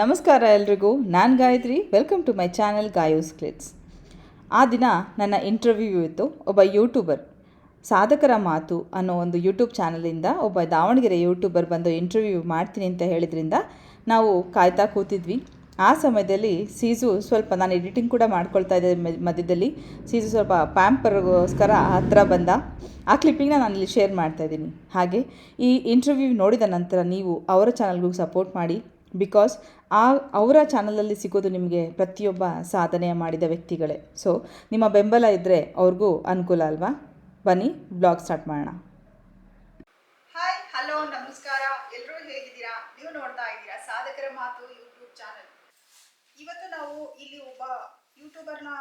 ನಮಸ್ಕಾರ ಎಲ್ರಿಗೂ, ನಾನು Gayathri. Welcome to my channel Gayu's glitz ಆ ದಿನ ನನ್ನ ಇಂಟರ್ವ್ಯೂ ಇತ್ತು. ಒಬ್ಬ ಯೂಟ್ಯೂಬರ್ ಸಾಧಕರ ಮಾತು ಅನ್ನೋ ಒಂದು ಯೂಟ್ಯೂಬ್ ಚಾನಲಿಂದ ಒಬ್ಬ ದಾವಣಗೆರೆ ಯೂಟ್ಯೂಬರ್ ಬಂದು ಇಂಟರ್ವ್ಯೂ ಮಾಡ್ತೀನಿ ಅಂತ ಹೇಳಿದ್ರಿಂದ ನಾವು ಕಾಯ್ತಾ ಕೂತಿದ್ವಿ. ಆ ಸಮಯದಲ್ಲಿ ಸೀಸು ಸ್ವಲ್ಪ ನಾನು ಎಡಿಟಿಂಗ್ ಕೂಡ ಮಾಡ್ಕೊಳ್ತಾ ಇದ್ದೆ ಮಧ್ಯದಲ್ಲಿ. ಸೀಸು ಸ್ವಲ್ಪ ಪ್ಯಾಂಪರ್ಗೋಸ್ಕರ ಹತ್ತಿರ ಬಂದ. ಆ ಕ್ಲಿಪ್ಪಿಂಗ್ನ ನಾನು ಇಲ್ಲಿ ಶೇರ್ ಮಾಡ್ತಾ ಇದ್ದೀನಿ. ಹಾಗೆ ಈ ಇಂಟರ್ವ್ಯೂ ನೋಡಿದ ನಂತರ ನೀವು ಅವರ ಚಾನಲ್ಗೂ ಸಪೋರ್ಟ್ ಮಾಡಿ. ಬಿಕಾಸ್ ಆ ಅವರ ಚಾನಲಲ್ಲಿ ಸಿಗೋದು ನಿಮಗೆ ಪ್ರತಿಯೊಬ್ಬ ಸಾಧನೆ ಮಾಡಿದ ವ್ಯಕ್ತಿಗಳೇ. ಸೊ ನಿಮ್ಮ ಬೆಂಬಲ ಇದ್ದರೆ ಅವ್ರಿಗೂ ಅನುಕೂಲ ಅಲ್ವಾ? ಬನ್ನಿ ಬ್ಲಾಗ್ ಸ್ಟಾರ್ಟ್ ಮಾಡೋಣ. ಹಾಯ್ ಹಲೋ ನಮಸ್ಕಾರ. ಎಲ್ಲರೂ ಹೇಗಿದ್ದೀರಾ? ನೀವು ನೋಡ್ತಾ ಇದ್ದೀರಾ ಸಾಧಕರ ಮಾತು ಯೂಟ್ಯೂಬ್ ಚಾನೆಲ್ ಇವತ್ತು ನಾವು ಇಲ್ಲಿ ಒಬ್ಬ ಯೂಟ್ಯೂಬರ್ನ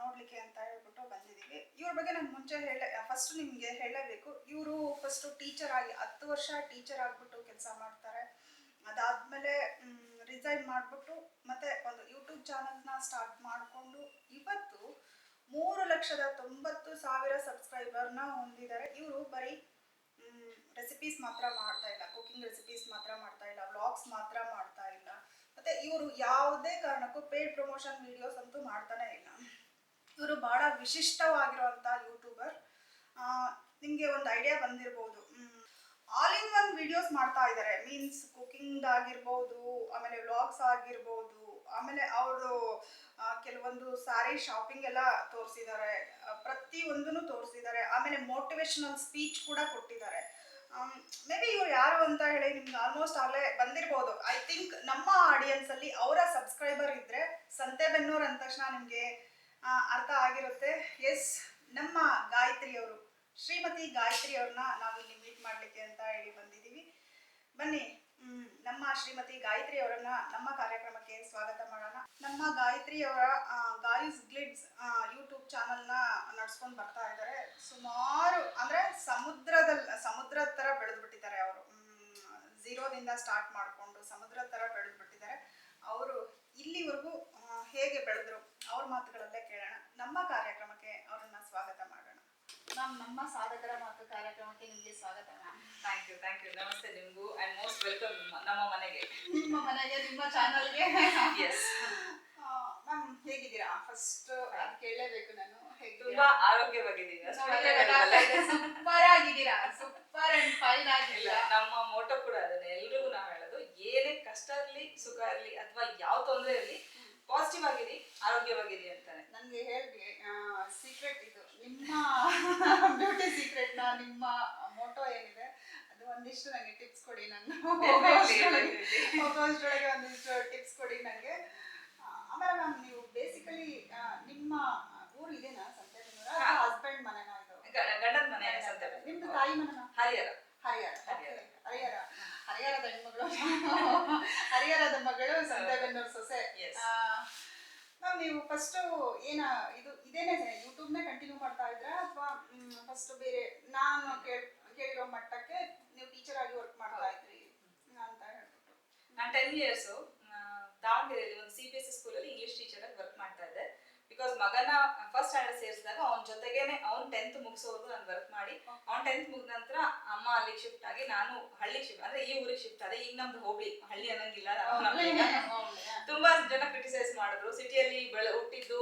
ನೋಡಲಿಕ್ಕೆ ಅಂತ ಹೇಳ್ಬಿಟ್ಟು ಬಂದಿದ್ದೀವಿ. ಇವ್ರ ಬಗ್ಗೆ ನಾನು ಮುಂಚೆ ಹೇಳ ಫಸ್ಟ್ ನಿಮಗೆ ಹೇಳಲೇಬೇಕು ಇವರು ಫಸ್ಟು ಟೀಚರ್ ಆಗಿ ಹತ್ತು ವರ್ಷ ಟೀಚರ್ ಆಗಿಬಿಟ್ಟು ಕೆಲಸ ಮಾಡ್ತಾರೆ. ಅದಾದ್ಮೇಲೆ ರಿಸೈನ್ ಮಾಡಿಬಿಟ್ಟು ಮತ್ತೆ ಒಂದು ಯೂಟ್ಯೂಬ್ ಚಾನಲ್ನ ಸ್ಟಾರ್ಟ್ ಮಾಡಿಕೊಂಡು ಇವತ್ತು ಮೂರು ಲಕ್ಷದ ತೊಂಬತ್ತು ಸಾವಿರ ಸಬ್ಸ್ಕ್ರೈಬರ್ನ ಹೊಂದಿದ್ದಾರೆ. ಇವರು ಬರೀ ರೆಸಿಪೀಸ್ ಮಾತ್ರ ಮಾಡ್ತಾ ಇಲ್ಲ. ಕುಕಿಂಗ್ ರೆಸಿಪೀಸ್ ಮಾತ್ರ ಮಾಡ್ತಾ ಇಲ್ಲ. ವ್ಲಾಗ್ಸ್ ಮಾತ್ರ ಮಾಡ್ತಾ ಇಲ್ಲ. ಮತ್ತೆ ಇವರು ಯಾವುದೇ ಕಾರಣಕ್ಕೂ ಪೇಡ್ ಪ್ರಮೋಷನ್ ವಿಡಿಯೋಸ್ ಅಂತೂ ಮಾಡ್ತಾನೆ ಇಲ್ಲ. ಇವರು ಬಹಳ ವಿಶಿಷ್ಟವಾಗಿರುವಂಥ ಯೂಟ್ಯೂಬರ್ ನಿಮಗೆ ಒಂದು ಐಡಿಯಾ ಬಂದಿರ್ಬೋದು. ಆಲ್ ಇನ್ ಒನ್ ವಿಡಿಯೋಸ್ ಮಾಡ್ತಾ ಇದ್ದಾರೆ ಮೀನ್ಸ್ ಕುಕಿಂಗ್ ಆಗಿರ್ಬೋದು, ಆಮೇಲೆ ವ್ಲಾಗ್ಸ್ ಆಗಿರ್ಬೋದು, ಆಮೇಲೆ ಅವರು ಕೆಲವೊಂದು ಸಾರಿ ಶಾಪಿಂಗ್ ಎಲ್ಲ ತೋರಿಸಿದ್ದಾರೆ ಪ್ರತಿಯೊಂದನ್ನು ತೋರಿಸಿದ್ದಾರೆ ಆಮೇಲೆ ಮೋಟಿವೇಶನಲ್ ಸ್ಪೀಚ್ ಕೂಡ ಕೊಟ್ಟಿದ್ದಾರೆ ಮೇ ಬಿ ಇವ್ರು ಯಾರು ಅಂತ ಹೇಳಿ ನಿಮ್ಗೆ ಆಲ್ಮೋಸ್ಟ್ ಆಗಲೇ ಬಂದಿರ್ಬೋದು. ಐ ಥಿಂಕ್ ನಮ್ಮ ಆಡಿಯನ್ಸ್ ಅಲ್ಲಿ ಅವರ ಸಬ್ಸ್ಕ್ರೈಬರ್ ಇದ್ದರೆ ಸಂತೆಬೆನ್ನೂರ್ ಅಂದ ತಕ್ಷಣ ನಿಮಗೆ ಅರ್ಥ ಆಗಿರುತ್ತೆ. ಎಸ್ ನಮ್ಮ ಗಾಯತ್ರಿ ಅವರು, ಶ್ರೀಮತಿ ಗಾಯತ್ರಿ ಅವ್ರನ್ನ ನಾವಿಲ್ಲಿ ಮಾಡ್ಲಿಕ್ಕೆ ಅಂತ ಹೇಳಿ ಬಂದಿದ್ದೀವಿ. ಬನ್ನಿ ನಮ್ಮ ಶ್ರೀಮತಿ ಗಾಯತ್ರಿ ಅವರನ್ನ ನಮ್ಮ ಕಾರ್ಯಕ್ರಮಕ್ಕೆ ಸ್ವಾಗತ ಮಾಡೋಣ. ನಮ್ಮ ಗಾಯತ್ರಿ ಅವರ ಗಾಯಿಸ್ ಗ್ಲಿಡ್ಸ್ ಯೂಟ್ಯೂಬ್ ಚಾನಲ್ನ ನಡ್ಸ್ಕೊಂಡು ಬರ್ತಾ ಇದ್ದಾರೆ. ಸುಮಾರು, ಅಂದ್ರೆ ಸಮುದ್ರದಲ್ಲಿ ಸಮುದ್ರದ ತರ ಬೆಳೆದು ಬಿಟ್ಟಿದ್ದಾರೆ ಅವರು ಝೀರೋದಿಂದ ಸ್ಟಾರ್ಟ್ ಮಾಡಿಕೊಂಡು ಸಮುದ್ರದ ತರ ಬೆಳೆದು ಬಿಟ್ಟಿದ್ದಾರೆ ಅವರು ಇಲ್ಲಿವರೆಗೂ ಹೇಗೆ ಬೆಳೆದ್ರು ಅವ್ರ ಮಾತುಗಳಲ್ಲೇ ಕೇಳೋಣ. ನಮ್ಮ ಕಾರ್ಯಕ್ರಮಕ್ಕೆ ಅವರನ್ನ ಸ್ವಾಗತ ಮಾಡೋಣ. ಮ್ಯಾಮ್, ನಮ್ಮ ಸಾಧಕರ ಮಾತು ಕಾರ್ಯಕ್ರಮಕ್ಕೆ ನಿಮಗೆ ಯು ಥ್ಯಾಂಕ್ ಯು ನಮಸ್ತೆ ನಿಮಗೂ ಐ ಮೋಸ್ಟ್ ವೆಲ್ಕಮ್ ನಮ್ಮ ಮನೆಗೆ. ನಿಮ್ಮ ಮನೆಗೆ ನಿಮ್ಮ ಚಾನಲ್ಗೆ ಎಸ್ ಮ್ಯಾಮ್ ಹೇಗಿದ್ದೀರಾ? ಫಸ್ಟ್ ಅದು ಕೇಳಲೇಬೇಕು ನಾನು. ತುಂಬಾ ಆರೋಗ್ಯವಾಗಿದ್ದೀರಾ ಸೂಪರ್ ಆಗಿದ್ದೀರಾ ಸೂಪರ್ ಅಂಡ್ ಫೈನ್ ಆಗಿಲ್ಲ ನಮ್ಮ ಮೋಟೋ ಕೂಡ ಅದನ್ನ ಎಲ್ರಿಗೂ ನಾವು ಹೇಳೋದು ಏನೇ ಕಷ್ಟ ಇರಲಿ ಸುಖ ಇರಲಿ ಅಥವಾ ಯಾವ ತೊಂದರೆ ಇರಲಿ ಪಾಸಿಟಿವ್ ಆಗಿರಿ ಆರೋಗ್ಯವಾಗಿರಿ ಅಂತಾನೆ ನನಗೆ ಹೇಳಿ ಸೀಕ್ರೆಟ್ ಇದು ನಿಮ್ಮ ಬ್ಯೂಟಿ ಸೀಕ್ರೆಟ್ನ ನಿಮ್ಮ ಮೋಟೋ ಏನಿದೆ ಅದು ಒಂದಿಷ್ಟು ನನಗೆ ಟಿಪ್ಸ್ ಒಂದಿಷ್ಟು ಟಿಪ್ಸ್ ಕೊಡಿ ನನಗೆ. ಆಮೇಲೆ ಮ್ಯಾಮ್ ನೀವು ಬೇಸಿಕಲಿ ನಿಮ್ಮ ಊರು ಇದೇನಾ? ಸಂತೆಬೆನ್ನೂರ. ಹಸ್ಬೆಂಡ್ ಮನೆನಾ ಇದು? ಗಂಡನ ಮನೆ ಸಂತೆ ನಿಮ್ದು ತಾಯಿ ಮನೆನಾ? ಹರಿಹರ. ಹರಿಹರ. ಹರಿಹರ. ಹರಿಹರದ ಹೆಣ್ಮಗಳು. ಹರಿಹರದ ಮಗಳು ಸಂತೆಬೆನ್ನೂರು ಸೊಸೆ. ಮ್ಯಾಮ್ ನೀವು ಫಸ್ಟ್ ಏನ ಇದು ಇದೇನೇ ಯೂಟ್ಯೂಬ್ನೇ ಕಂಟಿನ್ಯೂ ಮಾಡ್ತಾ ಇದ್ರಾ? ಅಥವಾ ಫಸ್ಟ್ ಬೇರೆ ನಾನು ಕೇಳ್ ಕೇಳಿರೋ ಮಟ್ಟಕ್ಕೆ ನೀವು ಟೀಚರ್ ಆಗಿ ವರ್ಕ್ ಮಾಡ್ತಾ ಇದ್ರಿ ಅಂತ ಹೇಳ್ಬಿಟ್ಟು ನಾನು ಟೆನ್ ಇಯರ್ಸು ದಾವಣಗೆರೆಯಲ್ಲಿ ಒಂದು ಸಿ ಬಿ ಎಸ್ ಸಿ ಸ್ಕೂಲಲ್ಲಿ ಇಂಗ್ಲಿಷ್ ಟೀಚರ್ ಆಗಿ ವರ್ಕ್ ಮಾಡ್ತಾ ಇದ್ದೆ. ಬಿಕಾಸ್ ಮಗನ ಫಸ್ಟ್ ಸ್ಟ್ಯಾಂಡರ್ಡ್ ಸೇರಿಸಿದಾಗ ಅವನ ಜೊತೆಗೇನೆ ಅವ್ನು ಟೆಂತ್ ಮುಗಿಸೋವರೆಗೂ ನಾನು ವರ್ಕ್ ಮಾಡಿ. ಅವ್ನು ಟೆಂತ್ ಮುಗಿದ ನಂತರ ಅಮ್ಮ ಅಲ್ಲಿಗೆ ಶಿಫ್ಟ್ ಆಗಿ ನಾನು ಹಳ್ಳಿಗೆ ಶಿಫ್ಟ್ ಅಂದ್ರೆ ಈ ಊರಿಗೆ ಶಿಫ್ಟ್ ಆದೆ. ಈಗ ನಮ್ದು ಹೋಗ್ಲಿ ಹಳ್ಳಿ ಅನ್ನಂಗಿಲ್ಲ ತುಂಬಾ ಜನ ಕ್ರಿಟಿಸೈಸ್ ಮಾಡಿದ್ರು. ಸಿಟಿಯಲ್ಲಿ ಬೆಳೆ ಹುಟ್ಟಿದ್ದು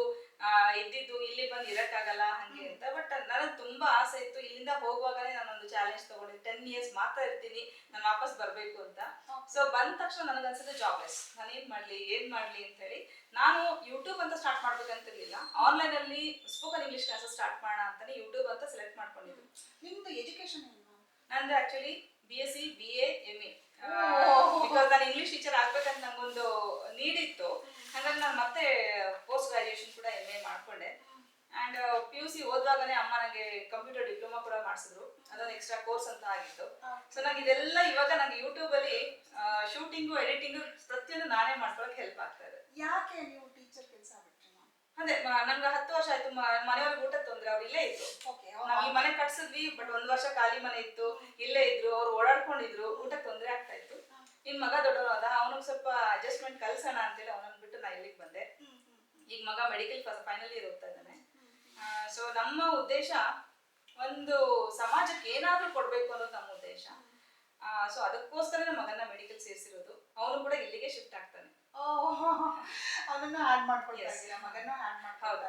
ಇದ್ದಿದ್ದು ಇಲ್ಲಿ ಬಂದು ಇರಕ್ಕಾಗಲ್ಲ ಹಂಗೆ ಅಂತ. ಬಟ್ ನನಗೆ ತುಂಬಾ ಆಸೆ ಇತ್ತು. ಇಲ್ಲಿಂದ ಹೋಗುವಾಗಲೇ ನಾನೊಂದು ಚಾಲೆಂಜ್ ತಗೊಂಡಿದ್ದೆ ಟೆನ್ ಇಯರ್ಸ್ ಮಾತ್ರ ಇರ್ತೀನಿ. ನಾನು ವಾಪಸ್ ಬರಬೇಕು ಅಂತ. ಸೊ ಬಂದ ತಕ್ಷಣ ನನಗನ್ಸುತ್ತೆ ಜಾಬ್ಲೆಸ್ ನಾನು ಏನ್ ಮಾಡ್ಲಿ ಏನ್ ಮಾಡ್ಲಿ ಅಂತ ಹೇಳಿ ನಾನು ಯೂಟ್ಯೂಬ್ ಅಂತ ಸ್ಟಾರ್ಟ್ ಮಾಡ್ಬೇಕಂತಿರ್ಲಿಲ್ಲ. ಆನ್ಲೈನ್ ಅಲ್ಲಿ ಸ್ಪೋಕನ್ ಇಂಗ್ಲಿಷ್ ಕ್ಲಾಸ್ ಸ್ಟಾರ್ಟ್ ಮಾಡೋಣ ಅಂತಾನೆ ಯೂಟ್ಯೂಬ್ ಅಂತ ಸೆಲೆಕ್ಟ್ ಮಾಡ್ಕೊಂಡಿದ್ದು. ನಿಮ್ದು ಎಜುಕೇಶನ್? ನಂದು actually B S C B A M A. Because ನಾನು ಇಂಗ್ಲಿಷ್ ಟೀಚರ್ ಆಗ್ಬೇಕಂತ ನಂಗೊಂದು ನೀಡಿತ್ತು ಹಾಗಾಗಿ ನಾನು ಮತ್ತೆ ಪೋಸ್ಟ್ ಗ್ರಾಜುಯೇಷನ್ ಕೂಡ ಎಂ ಎ ಮಾಡ್ಕೊಂಡೆ. ಅಂಡ್ ಪಿ ಯು ಸಿ ಓದುವಾಗನೇ ಅಮ್ಮ ನನಗೆ ಕಂಪ್ಯೂಟರ್ ಡಿಪ್ಲೊಮಾ ಕೂಡ ಮಾಡಿಸಿದ್ರು. ಅದೊಂದು ಎಕ್ಸ್ಟ್ರಾ ಕೋರ್ಸ್ ಅಂತ ಆಗಿತ್ತು. ಸೊ ನಂಗೆ ಇದೆಲ್ಲ ಇವಾಗ ನಂಗೆ ಯೂಟ್ಯೂಬ್ ಅಲ್ಲಿ ಶೂಟಿಂಗು ಎಡಿಟಿಂಗು ಪ್ರತಿಯೊಂದು ನಾನೇ ಮಾಡ್ಕೊಳಕ್ ಹೆಲ್ಪ್ ಆಗ್ತಾ ಇದೆ. ಯಾಕೆ ನೀವು ಟೀಚರ್ ಕೆಲಸ ಬಿಟ್ರಿ ಅದೇ ನಂಗೆ ಹತ್ತು ವರ್ಷ ಆಯ್ತು. ಮನೆಯವ್ರಿಗೆ ಊಟ ತೊಂದ್ರೆ ಅವ್ರು ಇಲ್ಲೇ ಇದ್ರು. ನಾವು ಈ ಮನೆ ಕಟ್ಸಿದ್ವಿ ಬಟ್ ಒಂದ್ ವರ್ಷ ಖಾಲಿ ಮನೆ ಇತ್ತು ಇಲ್ಲೇ ಇದ್ರು ಅವ್ರು ಓಡಾಡ್ಕೊಂಡಿದ್ರು ಊಟ ತೊಂದ್ರೆ ಆಗ್ತಾ ಇತ್ತು. ಇನ್ ಮಗ ದೊಡ್ಡವನಾದ ಅದ ಅವನಿಗೆ ಸ್ವಲ್ಪ ಅಡ್ಜಸ್ಟ್ಮೆಂಟ್ ಕಲ್ಸೋಣ ಅಂತೇಳಿ ಅವನನ್ನ ಬಿಟ್ಟು ನಾ ಇಲ್ಲಿಗೆ ಬಂದೆ. ಈಗ ಮಗ ಮೆಡಿಕಲ್ ಫೈನಲ್ ಇಯರ್ ಹೋಗ್ತಾ ಇದ್ದಾನೆ. ಸೊ ನಮ್ಮ ಉದ್ದೇಶ ಒಂದು ಸಮಾಜಕ್ಕೆ ಏನಾದ್ರೂ ಕೊಡ್ಬೇಕು ಅನ್ನೋದು ನಮ್ಮ ಉದ್ದೇಶ. ಸೊ ಅದಕ್ಕೋಸ್ಕರ ಮಗನ ಮೆಡಿಕಲ್ ಸೇರಿಸಿರೋದು. ಅವನು ಕೂಡ ಇಲ್ಲಿಗೆ ಶಿಫ್ಟ್ ಆಗ್ತಾನೆ. ಅವನನ್ನು ಆಡ್ ಮಾಡ್ಕೊಳ್ತಾ ಮಗನೂ ಆಡ್ ಮಾಡ್ಕೊಳ್ತಾ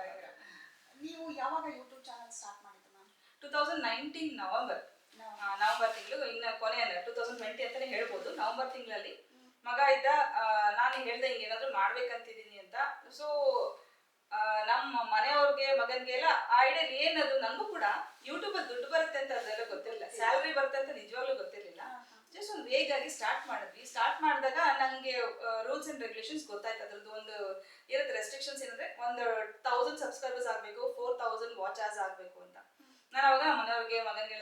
ನೀವು ಯಾವಾಗ ಯೂಟ್ಯೂಬ್ ಚಾನಲ್ ಸ್ಟಾರ್ಟ್ ಮಾಡಿದ್ದು ma'am two thousand nineteen November. November. ತಿಂಗಳು ಇನ್ನು ಕೊನೆ ಅಂದ್ರೆ ಟೂ ತೌಸಂಡ್ ಟ್ವೆಂಟಿ ಅಂತಲೇ ಹೇಳ್ಬೋದು. ನವೆಂಬರ್ ತಿಂಗಳಲ್ಲಿ ಮಗ ಇದ್ದ ನಾನು ಹೇಳ್ದೆ ಹಿಂಗೆ ಏನಾದ್ರು ಮಾಡ್ಬೇಕಂತಿದ್ದೀನಿ ಅಂತ. ಸೊ ನಮ್ಮ ಮನೆಯವ್ರಿಗೆ ಮಗನ್ಗೆ ಎಲ್ಲ ಆ ಐಡಿಯಲ್ಲಿ ಏನದು ನನಗೂ ಕೂಡ ಯೂಟ್ಯೂಬ್ ಅಲ್ಲಿ ದುಡ್ಡು ಬರುತ್ತೆ ಅಂತ ಅದೆಲ್ಲ ಗೊತ್ತಿರಲಿಲ್ಲ. ಸ್ಯಾಲ್ರಿ ಬರುತ್ತೆ ಅಂತ ನಿಜವಾಗ್ಲೂ ಗೊತ್ತಿರಲಿಲ್ಲ. ಜಸ್ಟ್ ಒಂದು ವೇಗಾಗಿ ಸ್ಟಾರ್ಟ್ ಮಾಡಿದ್ವಿ. ಸ್ಟಾರ್ಟ್ ಮಾಡಿದಾಗ ನನಗೆ ರೂಲ್ಸ್ ಅಂಡ್ ರೆಗ್ಯುಲೇಷನ್ಸ್ ಗೊತ್ತಾಯ್ತು. ಅದ್ರದ್ದು ಒಂದು ಇರುತ್ತೆ ರೆಸ್ಟ್ರಿಕ್ಷನ್ಸ್ ಏನಂದ್ರೆ ಒಂದು ತೌಸಂಡ್ ಸಬ್ಸ್ಕ್ರೈಬರ್ಸ್ ಆಗಬೇಕು ಫೋರ್ ತೌಸಂಡ್ ವಾಚ್ ಆಗ್ಬೇಕು ಅಂತ. ಮನೆಯವ್ರಿಗೆ ಮಗನಿಗೆ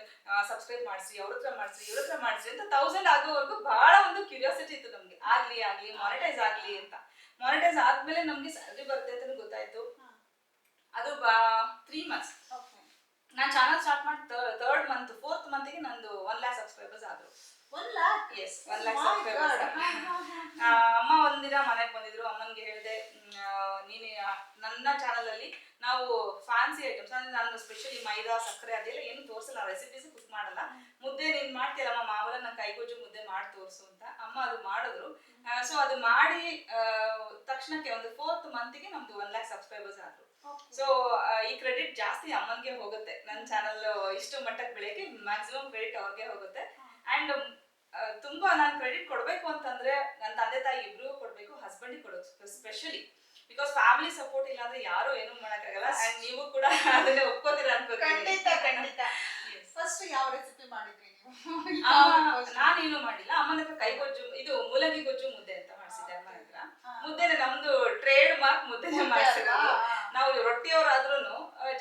ಸಬ್ಸ್ಕ್ರೈಬ್ ಮಾಡಿಸಿ ಅವ್ರ ಹತ್ರ ಮಾಡಿಸಿ ಇವ್ರ ಹತ್ರ ಮಾಡಿಸಿ ಅಂತ ತೌಸಂಡ್ ಆಗೋವರೆಗೂ ಬಹಳ ಒಂದು ಕ್ಯೂರಿಯಾಸಿಟಿ ಇತ್ತು ನಮ್ಗೆ. ಆಗ್ಲಿ ಆಗ್ಲಿ ಮಾನಿಟೈಸ್ ಆಗ್ಲಿ ಅಂತ. ಮಾನಿಟೈಸ್ ಆದ್ಮೇಲೆ ನಮ್ಗೆ ಸ್ಯಾಲ್ರಿ ಬರುತ್ತೆ ಅಂತ ಗೊತ್ತಾಯ್ತು. ಅದು ತ್ರೀ ಮಂತ್ಸ್ ನಾನು ಚಾನಲ್ ಸ್ಟಾರ್ಟ್ ಮಾಡಿ ತರ್ಡ್ ಮಂತ್ ಫೋರ್ತ್ ಮಂತಿಗೆ ನಂದು ಒನ್ ಲ್ಯಾಕ್ ಸಬ್ಸ್ಕ್ರೈಬರ್ಸ್ ಆದ್ರು. ಒನ್ ಲ್ಯಾಕ್ ಸಬ್ಸ್ಕ್ರೈಬರ್ಸ್ ಅಮ್ಮ ಒಂದಿನ ಮನೆಗೆ ಬಂದಿದ್ರು. ಅಮ್ಮನ್ಗೆ ಹೇಳಿದೆ ನೀನು ನನ್ನ ಚಾನಲ್ ಅಲ್ಲಿ ನಾವು ಫ್ಯಾನ್ಸಿ ಐಟಮ್ಸ್ ಅಂದ್ರೆ ನಾನು ಸ್ಪೆಷಲಿ ಮೈದಾ ಸಕ್ಕರೆ ಅದೆಲ್ಲ ಏನು ತೋರಿಸಲ್ಲ. ರೆಸಿಪೀಸ್ ಕುಕ್ ಮಾಡಲ್ಲ. ಮುದ್ದೆ ನೀನ್ ಮಾಡ್ತೀಯಲ್ಲಮ್ಮ ಮಾವಲ ನನ್ನ ಕೈಗೊಜ್ಜು ಮುದ್ದೆ ಮಾಡಿ ತೋರಿಸು ಅಂತ ಅಮ್ಮ ಅದು ಮಾಡಿದ್ರು. ಸೊ ಅದು ಮಾಡಿ ತಕ್ಷಣಕ್ಕೆ ಒಂದು ಫೋರ್ತ್ ಮಂತಿಗೆ ನಮ್ದು ಒನ್ ಲ್ಯಾಕ್ ಸಬ್ಸ್ಕ್ರೈಬರ್ಸ್ ಆದ್ರು. ಸೊ ಈ ಕ್ರೆಡಿಟ್ ಜಾಸ್ತಿ ಅಮ್ಮನ್ಗೆ ಹೋಗುತ್ತೆ. ನನ್ನ ಚಾನಲ್ ಇಷ್ಟು ಮಟ್ಟಕ್ಕೆ ಬೆಳೆಯಕ್ಕೆ ಮ್ಯಾಕ್ಸಿಮಮ್ ಕ್ರೆಡಿಟ್ ಅವ್ರಿಗೆ ಹೋಗುತ್ತೆ. ಅಂಡ್ ತುಂಬಾ ನಾನು ಕ್ರೆಡಿಟ್ ಕೊಡ್ಬೇಕು ಅಂತಂದ್ರೆ ನನ್ನ ತಂದೆ ತಾಯಿ ಇಬ್ರಿಗೂ ಕೊಡ್ಬೇಕು ಹಸ್ಬೆಂಡ್ ಕೊಡೋದು ಸ್ಪೆಷಲಿ ಬಿಕಾಸ್ ಫ್ಯಾಮಿಲಿ ಸಪೋರ್ಟ್ ಇಲ್ಲ ಅಂದ್ರೆ ಯಾರು ಏನು ಮಾಡಕ್ಕಾಗಲ್ಲ. ಅಂಡ್ ನೀವು ಕೂಡ ಅದನ್ನೇ ಒಪ್ಕೋತೀರ ಖಂಡಿತ ಖಂಡಿತ. ಫಸ್ಟ್ ಯಾವ ರೆಸಿಪಿ ಮಾಡಿದ್ರಿ ನಾನೇನು ಮಾಡಿಲ್ಲ. ಅಮ್ಮನ ಹತ್ರ ಕೈಗೊಜ್ಜು ಇದು ಮೂಲಂಗಿ ಗೊಜ್ಜು ಮುದ್ದೆ ಅಂತ ಮಾಡಿಸಿದ್ದೆ ಅಮ್ಮ ಹತ್ರ. ಮುದ್ದೆನೆ ನಮ್ದು ಟ್ರೇಡ್ ಮಾರ್ಕ್ ಮುದ್ದೆನೆ ಮಾಡ್ಸಿದ್ರು ಮಾಡಿಸಿರೋದು. ನಾವು ರೊಟ್ಟಿಯವರಾದ್ರೂ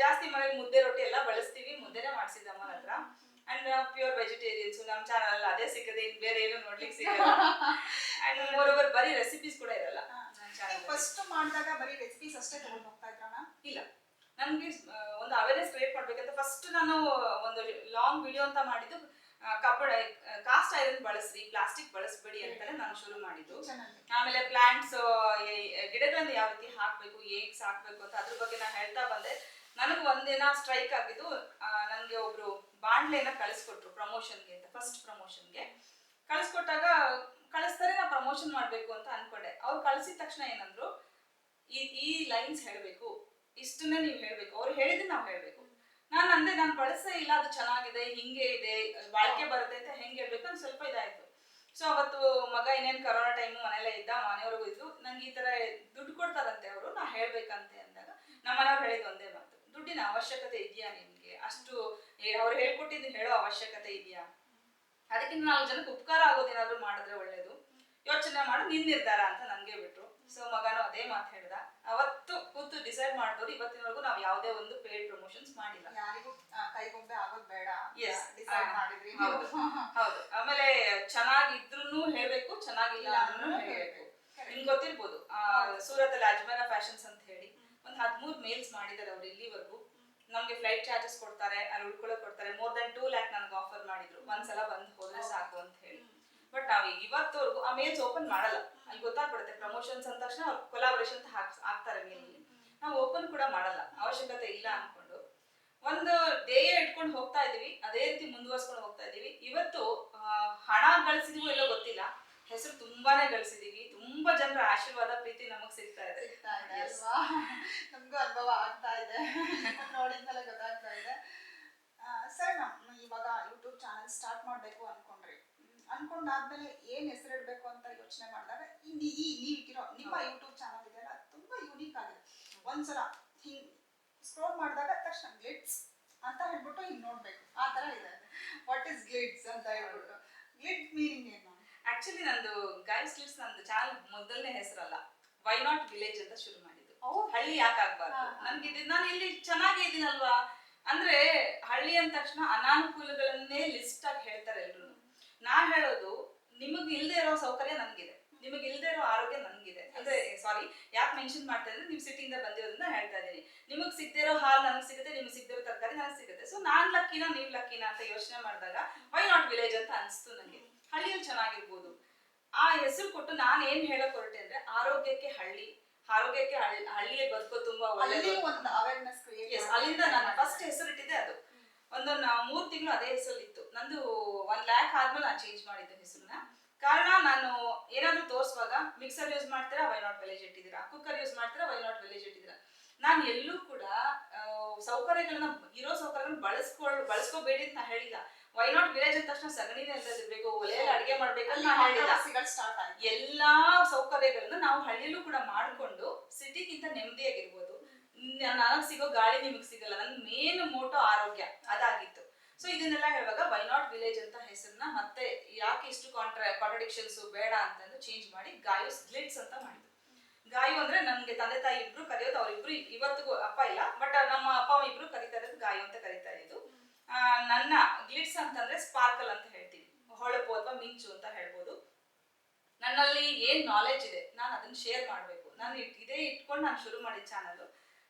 ಜಾಸ್ತಿ ಮನೇಲಿ ಮುದ್ದೆ ರೊಟ್ಟಿ ಎಲ್ಲ ಬಳಸ್ತೀವಿ ಮುದ್ದೆನೆ ಮಾಡಿಸಿದ್ದೆ ಅಮ್ಮನ ಹತ್ರ. ಅಂಡ್ ಪ್ಯೂರ್ ವೆಜಿಟೇರಿಯನ್ಸ್ ನಮ್ಮ ಚಾನಲ್ ಅದೇ ಸಿಕ್ಕದೆ ಇನ್ ಬೇರೆ ಏನು ನೋಡ್ಲಿಕ್ಕೆ ಸಿಗಲ್ಲ. ಅಂಡ್ ಮೋರ್ ಓವರ್ ಬರೀ ರೆಸಿಪೀಸ್ ಕೂಡ ಇರಲ್ಲ. ಫಸ್ಟ್ ಮಾಡಿದಾಗ ಬರೀ ರೆಸಿಪೀಸ್ ಅಷ್ಟೇ ತಗೊಂಡು ಹೋಗ್ತಾ ಇದ್ರಣ ಇಲ್ಲ. ನನ್ಗೆ ಒಂದು ಅವೇರ್ನೆಸ್ ಕ್ರಿಯೇಟ್ ಮಾಡ್ಬೇಕಂತ ಫಸ್ಟ್ ನಾನು ಒಂದು ಲಾಂಗ್ ವಿಡಿಯೋ ಅಂತ ಮಾಡಿದ್ದು ಕಬ್ಬಡ ಕಾಸ್ಟ್ ಐರನ್ ಬಳಸ್ರಿ ಪ್ಲಾಸ್ಟಿಕ್ ಬಳಸ್ಬೇಡಿ ಅಂತಾನೆ ನಾನು ಶುರು ಮಾಡಿದ್ದು. ಆಮೇಲೆ ಪ್ಲಾಂಟ್ಸ್ ಗಿಡಗಳನ್ನ ಯಾವ ರೀತಿ ಹಾಕ್ಬೇಕು ಹೇಗ್ ಸಾಕ್ಬೇಕು ಅಂತ ಅದ್ರ ಬಗ್ಗೆ ನಾನು ಹೇಳ್ತಾ ಬಂದೆ. ನನಗೆ ಒಂದಿನ ಸ್ಟ್ರೈಕ್ ಆಗಿದ್ದು ನನಗೆ ಒಬ್ರು ಬಾಂಡ್ಲೆನ ಕಳಿಸ್ಕೊಟ್ರು ಪ್ರಮೋಷನ್ಗೆ ಅಂತ ಫಸ್ಟ್ ಪ್ರಮೋಷನ್ಗೆ ಕಳಿಸ್ಕೊಟ್ಟಾಗ ಕಳಿಸ್ತಾರೆ, ನಾ ಪ್ರಮೋಷನ್ ಮಾಡಬೇಕು ಅಂತ ಅನ್ಕೊಂಡೆ. ಅವ್ರು ಕಳಿಸಿದ ತಕ್ಷಣ ಏನಂದ್ರು, ಈ ಈ ಲೈನ್ಸ್ ಹೇಳಬೇಕು. ಇಷ್ಟನ್ನೇ ನೀವು ಹೇಳಬೇಕು. ಅವ್ರು ಹೇಳಿದ್ರೆ ನಾವು ಹೇಳಬೇಕು. ನಾನು ಅಂದೆ, ನಾನು ಬಳಸೇ ಇಲ್ಲ, ಅದು ಚೆನ್ನಾಗಿದೆ, ಹಿಂಗೆ ಇದೆ, ಬಾಳಿಕೆ ಬರುತ್ತೆ ಅಂತ ಹೆಂಗೆ ಹೇಳ್ಬೇಕು ಅಂತ ಸ್ವಲ್ಪ ಇದಾಯಿತು. ಸೊ ಅವತ್ತು ಮಗ ಇನ್ನೇನು ಕರೋನಾ ಟೈಮು ಮನೆಯಲ್ಲೇ ಇದ್ದ, ಮನೆಯವ್ರಿಗೂ ಇದ್ದು ನಂಗೆ ಈ ಥರ ದುಡ್ಡು ಕೊಡ್ತಾರಂತೆ ಅವರು, ನಾ ಹೇಳ್ಬೇಕಂತೆ ಅಂದಾಗ ನಮ್ಮ ಮನೆಯವ್ರು ಹೇಳಿದ ಒಂದೇ ಮಾತು. ದುಡ್ಡಿನ ಅವಶ್ಯಕತೆ ಇದೆಯಾ ನಿಮಗೆ ಅಷ್ಟು ಏ- ಅವ್ರು ಹೇಳ್ಕೊಟ್ಟಿದ್ದು ಹೇಳೋ ಅವಶ್ಯಕತೆ ಇದೆಯಾ? ಅದಕ್ಕಿಂತ ನಾಲ್ಕು ಜನಕ್ಕೆ ಉಪಕಾರ ಆಗೋದೇನಾದ್ರು ಮಾಡಿದ್ರೆ ಒಳ್ಳೇದು. ಯೋಚನೆ ಮಾಡೋದು ನಿನ್ ನಿರ್ಧಾರ ಅಂತ ನನ್ಗೆ ಬಿಟ್ರು. ಸೊ ಮಗನು ಅದೇ ಮಾತು ಹೇಳ್ದ. ಅವತ್ತು ಕೂತು ಡಿಸೈಡ್ ಮಾಡಿದವ್ರು ಇವತ್ತಿನವರೆಗೂ ನಾವು ಯಾವುದೇ ಒಂದು ಪೇಡ್ ಪ್ರಮೋಷನ್ಸ್ ಮಾಡಿಲ್ಲ. ಯಾರಿಗೂ ಕೈಗೊಂಬೆ ಆಗೋದ್ ಬೇಡ ಡಿಸೈಡ್ ಮಾಡಿದ್ರಿ. ಹೌದು. ಹೌದು. ಆಮೇಲೆ ಚೆನ್ನಾಗಿದ್ರು ಹೇಳ್ಬೇಕು ಚೆನ್ನಾಗಿಲ್ಲ ಅಂದ್ರೂ ಹೇಳ್ಬೇಕು. ನಿಮ್ಗೆ ಗೊತ್ತಿರ್ಬೋದು. ಆ, ಸೂರತಲ್ಲಿ ಅಜ್ಮೇರ ಫ್ಯಾಷನ್ಸ್ ಅಂತ ಹೇಳಿ. ಒಂದ್ ಹದಿಮೂರು ಮೇಲ್ಸ್ ಮಾಡಿದ್ದಾರೆ ಅವ್ರು ಇಲ್ಲಿವರೆಗೂ. ನಮ್ಗೆ ಫ್ಲೈಟ್ ಚಾರ್ಜಸ್ ಕೊಡ್ತಾರೆ ಅಲ್ಲಿ ಉಳ್ಕೊಳ್ಳೋಕೆ ಕೊಡ್ತಾರೆ. ಮೋರ್ ದನ್ ಟೂ ಲ್ಯಾಕ್ ನನಗೆ ಆಫರ್ ಮಾಡಿದ್ರು. ಒಂದ್ಸಲ ಬಂದು ಹೋದ್ರೆ ಸಾಕು ಅಂತ ಹೇಳಿ. ಬಟ್ ನಾವು ಇವತ್ತವರೆಗೂ ಆ ಮೇಲ್ಸ್ ಓಪನ್ ಮಾಡಲ್ಲ. ಅಲ್ಲಿ ಗೊತ್ತಾಗ್ಬಿಡುತ್ತೆ. ಪ್ರಮೋಷನ್ಸ್ ಅಂದ ತಕ್ಷಣ ಕೊಲಾಬರೇಷನ್ ಅಂತ ಹಾಕ್ ಹಾಕ್ತಾರೆ ಮೇಲಲ್ಲಿ ನಾವು ಓಪನ್ ಕೂಡ ಮಾಡಲ್ಲ. ಅವಶ್ಯಕತೆ ಇಲ್ಲ ಅನ್ಕೊಂಡು. ಒಂದು ಧ್ಯೇಯ ಇಟ್ಕೊಂಡು ಹೋಗ್ತಾ ಇದೀವಿ ಅದೇ ರೀತಿ ಮುಂದುವರ್ಸ್ಕೊಂಡು ಹೋಗ್ತಾ ಇದೀವಿ ಇವತ್ತು ಹಣ ಗಳಿಸಿದೀವೋ ಎಲ್ಲೋ ಗೊತ್ತಿಲ್ಲ. ಹೆಸರು ತುಂಬಾನೇ ಗಳಿಸಿದೀವಿ ತುಂಬಾ ಜನರ ಆಶೀರ್ವಾದ ಪ್ರೀತಿ ನಮಗ್ ಸಿಗ್ತಾ ಇದೆ. ಸಿಗ್ತಾ ಇದೆ. ಅಲ್ವಾ? ನಮಗೂ ಅನುಭವ ಆಗ್ತಾ ಇದೆ. ನೋಡಿದ್ಮೇಲೆ ಗೊತ್ತಾಗ್ತಾ ಇದೆ. ಸರ್ ನಮ್ ಇವಾಗ ಯೂಟ್ಯೂಬ್ ಚಾನಲ್ ಸ್ಟಾರ್ಟ್ ಮಾಡಬೇಕು ಅನ್ಕೊಂಡ್ರಿ. ಅನ್ಕೊಂಡಾದ್ಮೇಲೆ ಏನ್ ಹೆಸರಿಡ್ಬೇಕು ಅಂತ ಯೋಚನೆ ಮಾಡಿದಾಗ ಈ ನೀವು ಈ ನೀವಿಟ್ಟಿರೋ ನಿಮ್ಮ ಯೂಟ್ಯೂಬ್ ಚಾನಲ್ ಇದೆಯಲ್ಲ ತುಂಬಾ ಯೂನಿಕ್ ಆಗಿದೆ. ಒಂದ್ಸಲ ಹಿಂಗ್ ಸ್ಕ್ರೋಲ್ ಮಾಡಿದಾಗ ತಕ್ಷಣ ಗ್ಲಿಟ್ಸ್ ಅಂತ ಹೇಳ್ಬಿಟ್ಟು ಹಿಂಗ್ ನೋಡ್ಬೇಕು. ಆ ತರ ಇದೆ. ವಾಟ್ ಇಸ್ ಗ್ಲಿಟ್ಸ್ ಅಂತ ಹೇಳ್ಬಿಟ್ಟು. ಗ್ಲಿಟ್ ಮೀನಿಂಗ್ ಏನು? ಆಕ್ಚುಲಿ ನಂದು ಗೈಸ್ ಲಿಟ್ಸ್ ನಂದು ಚಾನಲ್ ಮೊದಲನೇ ಹೆಸರಲ್ಲ. ವೈ ನಾಟ್ ವಿಲೇಜ್ ಅಂತ ಶುರು ಮಾಡಿದ್ದು. ಹಳ್ಳಿ ಯಾಕೆ ಆಗ್ಬಾರ್ದು? ಹಾ, ಹಾ. ನನ್ಗೆ ಇದು ನಾನು ಇಲ್ಲಿ ಚೆನ್ನಾಗೇ ಇದೀನಲ್ವಾ? ಅಂದ್ರೆ ಹಳ್ಳಿ ಅಂದ ತಕ್ಷಣ ಅನಾನುಕೂಲಗಳನ್ನೇ ಲಿಸ್ಟ್ ಆಗಿ ಹೇಳ್ತಾರೆ ಎಲ್ರು ನಾ ಹೇಳೋದು ನಿಮಗೆ ಇಲ್ಲದೆ ಇರೋ ಸೌಕರ್ಯ ನನ್ಗಿದೆ. ನಿಮಗೆ ಇಲ್ಲದೆ ಇರೋ ಆರೋಗ್ಯ ನನ್ಗಿದೆ. ಅಂದ್ರೆ ಸಾರಿ ಯಾಕೆ ಮೆನ್ಷನ್ ಮಾಡ್ತಾ ಇದ್ರೆ ನೀವು ಸಿಟಿಯಿಂದ ಬಂದಿರೋದನ್ನ ಹೇಳ್ತಾ ಇದೀನಿ ನಿಮಗೆ ಸಿಗದೆ ಇರೋ ಹಾಲ್ ನನಗೆ ಸಿಗುತ್ತೆ ನಿಮ್ಗೆ ಸಿಗದೇ ಇರೋ ತರಕಾರಿ ನನಗೆ ಸಿಗುತ್ತೆ. ಸೊ ನಾನ್ ಲಕ್ಕಿನ ನೀವ್ ಲಕ್ಕಿನ ಅಂತ ಯೋಚನೆ ಮಾಡಿದಾಗ ವೈ ನಾಟ್ ವಿಲೇಜ್ ಅಂತ ಅನ್ಸ್ತು ನಂಗೆ. ಹಳ್ಳಿಯಲ್ಲಿ ಚೆನ್ನಾಗಿರ್ಬೋದು. ಆ ಹೆಸರು ಕೊಟ್ಟು ನಾನು ಏನ್ ಹೇಳಕ್ ಹೊರಟೆ ಅಂದ್ರೆ ಆರೋಗ್ಯಕ್ಕೆ ಹಳ್ಳಿ ಆರೋಗ್ಯಕ್ಕೆ ಹಳ್ಳಿ ಹಳ್ಳಿಯಲ್ಲಿ ಬದುಕೋ ತುಂಬಾ ಒಳ್ಳೆಯದು ಅಲ್ಲಿಂದ ನಾನು ಫಸ್ಟ್ ಹೆಸರಿಟ್ಟಿದ್ದೆ ಅದು. ಒಂದು ಮೂರ್ ತಿಂಗಳು ಅದೇ ಹೆಸರು ಇತ್ತು. ನಂದು ಒನ್ ಲ್ಯಾಕ್ ಆದ್ಮೇಲೆ ನಾನು ಚೇಂಜ್ ಮಾಡಿದ್ದೆ ಹೆಸರನ್ನ. ಕಾರಣ ನಾನು ಏನಾದ್ರೂ ತೋರಿಸುವಾಗ ಮಿಕ್ಸರ್ ಯೂಸ್ ಮಾಡ್ತೀರಾ ವೈ ನಾಟ್ ವಿಲೇಜ್ ಇಟ್ಟಿದ್ದೀರಾ? ಕುಕ್ಕರ್ ಯೂಸ್ ಮಾಡ್ತೀರಾ ವೈ ನಾಟ್ ವಿಲೇಜ್ ಇಟ್ಟಿದ್ದೀರಾ? ನಾನು ಎಲ್ಲೂ ಕೂಡ ಸೌಕರ್ಯಗಳನ್ನ ಇರೋ ಸೌಕರ್ಯಗಳನ್ನ ಬಳಸ್ಕೊಳ್ ಬಳಸ್ಕೋಬೇಡಿ ಅಂತ ನಾ ಹೇಳಿಲ್ಲ. ವೈ ನಾಟ್ ವಿಲೇಜ್ ಅಂದ ತಕ್ಷಣ ಸಗಣಿನೇ ಇರಬೇಕು ಒಲೆಯಲ್ಲಿ ಅಡಿಗೆ ಮಾಡಬೇಕು ಅಂತ ಹೇಳಿಲ್ಲ. ಸ್ಟಾರ್ಟ್ ಆಯ್ತು. ಎಲ್ಲಾ ಸೌಕರ್ಯಗಳನ್ನ ನಾವು ಹಳ್ಳಿಯಲ್ಲೂ ಕೂಡ ಮಾಡ್ಕೊಂಡು ಸಿಟಿಗಿಂತ ನೆಮ್ಮದಿಯಾಗಿರ್ಬೋದು. ನನಗೆ ಸಿಗೋ ಗಾಳಿ ನಿಮಗ್ ಸಿಗಲ್ಲ. ನನ್ನ ಮೇನ್ ಮೋಟೋ ಆರೋಗ್ಯ. ಅದಾಗಿತ್ತು. ಸೊ ಇದನ್ನೆಲ್ಲ ಹೇಳುವಾಗ ವೈ ನಾಟ್ ವಿಲೇಜ್ ಅಂತ ಹೆಸರನ್ನ ಮತ್ತೆ ಯಾಕೆ ಇಷ್ಟು ಕಾಂಟ್ರಾ ಕಾಂಟ್ರಡಿಕ್ಷನ್ಸ್ ಬೇಡ ಅಂತಂದು ಚೇಂಜ್ ಮಾಡಿ ಗಾಯೋಸ್ ಗ್ಲಿಟ್ಸ್ ಅಂತ ಮಾಡಿದ್ರು. ಗಾಯು ಅಂದ್ರೆ ನಮ್ಗೆ ತಂದೆ ತಾಯಿ ಇಬ್ರು ಕರೆಯೋದು ಅವ್ರಿಬ್ರು ಇವತ್ತಿಗೂ ಅಪ್ಪ ಇಲ್ಲ ಬಟ್ ನಮ್ಮ ಅಪ್ಪ ಇಬ್ರು ಕರಿತಾ ಇರೋದು ಗಾಯು ಅಂತ ಕರಿತಾ ಇದ್ದು ನನ್ನ ಗ್ಲಿಟ್ಸ್ ಅಂತಂದ್ರೆ ಸ್ಪಾರ್ಕಲ್ ಅಂತ ಹೇಳ್ತೀನಿ. ಹೊಳಪು ಅಥವಾ ಮಿಂಚು ಅಂತ ಹೇಳ್ಬೋದು. ನನ್ನಲ್ಲಿ ಏನ್ ನಾಲೆಜ್ ಇದೆ ನಾನು ಅದನ್ನ ಶೇರ್ ಮಾಡಬೇಕು. ನಾನು ಇದೇ ಇಟ್ಕೊಂಡು ನಾನು ಶುರು ಮಾಡಿದ ಚಾನಲ್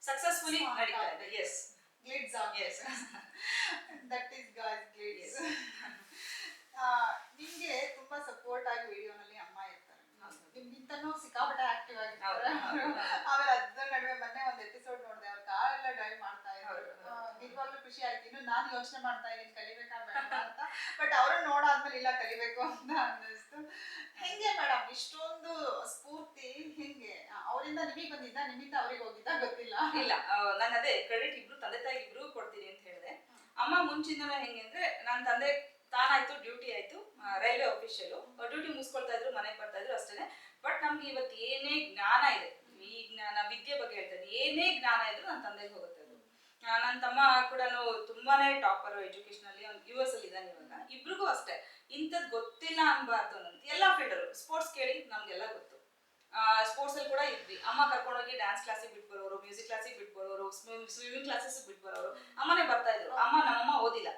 ಸಕ್ಸಸ್ಫುಲಿ ನಡೀತಾ ಇದೆ. ಎಸ್ ಗ್ಲಿಡ್ಸ್. ದಟ್ ಗಾಯ್ಸ್ ಗ್ಲಿಡ್ಸ್ ನಿಮ್ಗೆ ತುಂಬಾ ಸಪೋರ್ಟ್ ಆಗಿ ವಿಡಿಯೋನಲ್ಲಿ ಅಮ್ಮ ಇರ್ತಾರೆ. ನಿಮ್ಗಿಂತನೂ ಸಿಕ್ಕಾಪಟ್ಟೆ ಆಕ್ಟಿವ್ ಆಗಿ. ಆಮೇಲೆ ಅದ್ರ ನಡುವೆ ಮೊನ್ನೆ ಒಂದು ಎಪಿಸೋಡ್ ನೋಡಿದೆ ಅವ್ರ ಕಾರ್ ಎಲ್ಲ ಡ್ರೈವ್ ಮಾಡ್ತಾ ಇದ್ರು. ನಿಜವಾಗ್ಲೂ ಖುಷಿ ಆಯ್ತು. ಇನ್ನು ನಾನು ಯೋಚನೆ ಮಾಡ್ತಾ ಇದ್ದೀನಿ ಕಲಿಬೇಕಾ ಬೇಡ ಅಂತ. ಬಟ್ ಅವ್ರನ್ನ ನೋಡಾದ್ಮೇಲೆ ಇಲ್ಲ ಕಲಿಬೇಕು ಅಂತ ಅನ್ನಿಸ್ತು. ಹೆಂಗೆ ಮೇಡಮ್ ಇಷ್ಟೊಂದು ಸ್ಫೂರ್ತಿ ಹಿಂಗೆ? ಅವರಿಂದ ನಿಮಗೆ ಬಂದಿದ್ದ? ನಿಮಿತ್ತ ಅವ್ರಿಗೆ ಹೋಗಿದ್ದ? ಗೊತ್ತಿಲ್ಲ. ಇಲ್ಲ ನಾನು ಅದೇ ಕ್ರೆಡಿಟ್ ಇಬ್ರು ತಂದೆ ತಾಯಿ ಇಬ್ರು ಕೊಡ್ತೀನಿ ಅಂತ ಹೇಳಿದೆ. ಅಮ್ಮ ಮುಂಚಿಂದನೇ ಹೆಂಗೆ ಅಂದ್ರೆ ನನ್ನ ತಂದೆ ತಾನಾಯ್ತು ಡ್ಯೂಟಿ ಆಯ್ತು ರೈಲ್ವೆ ಆಫೀಷಿಯಲು ಡ್ಯೂಟಿ ಮುಗಿಸ್ಕೊಳ್ತಾ ಇದ್ರು ಮನೆಗೆ ಬರ್ತಾ ಇದ್ರು ಅಷ್ಟೇನೆ. ಬಟ್ ನಮ್ಗೆ ಇವತ್ತು ಏನೇ ಜ್ಞಾನ ಇದೆ ಈ ಜ್ಞಾನ ವಿದ್ಯೆ ಬಗ್ಗೆ ಹೇಳ್ತಾರೆ ಏನೇ ಜ್ಞಾನ ಇದ್ರು ನನ್ನ ತಂದೆಗೆ ಹೋಗುತ್ತೆ. ನನ್ನ ತಮ್ಮ ಕೂಡ ತುಂಬಾನೇ ಟಾಪರ್ ಎಜುಕೇಶನ್ ಅಲ್ಲಿ ಯು ಎಸ್ ಅಲ್ಲಿ ಇದ್ದಾನೆ ಇವಾಗ. ಇಬ್ರಿಗೂ ಅಷ್ಟೇ. ಇಂಥದ್ದು ಗೊತ್ತಿಲ್ಲ ಅನ್ಬಾರ್ದು ಅಂತ ಎಲ್ಲ ಫೀಲ್ಡರು ಸ್ಪೋರ್ಟ್ಸ್ ಕೇಳಿ ನಮ್ಗೆಲ್ಲ ಗೊತ್ತು. ಸ್ಪೋರ್ಟ್ಸ್ ಅಲ್ಲಿ ಕೂಡ ಇದ್ವಿ. ಅಮ್ಮ ಕರ್ಕೊಂಡೋಗಿ ಡ್ಯಾನ್ಸ್ ಕ್ಲಾಸಿಗೆ ಬಿಟ್ಟು ಬರೋರು ಮ್ಯೂಸಿಕ್ ಕ್ಲಾಸಿಗೆ ಬಿಟ್ಟು ಬರೋರು ಸ್ವಿಮ್ಮಿಂಗ್ ಕ್ಲಾಸಸ್ ಬಿಟ್ಟು ಬರೋರು. ಅಮ್ಮನೇ ಬರ್ತಾ ಇದ್ರು. ಅಮ್ಮ ನಮ್ಮಮ್ಮ ಓದಿಲ್ಲ.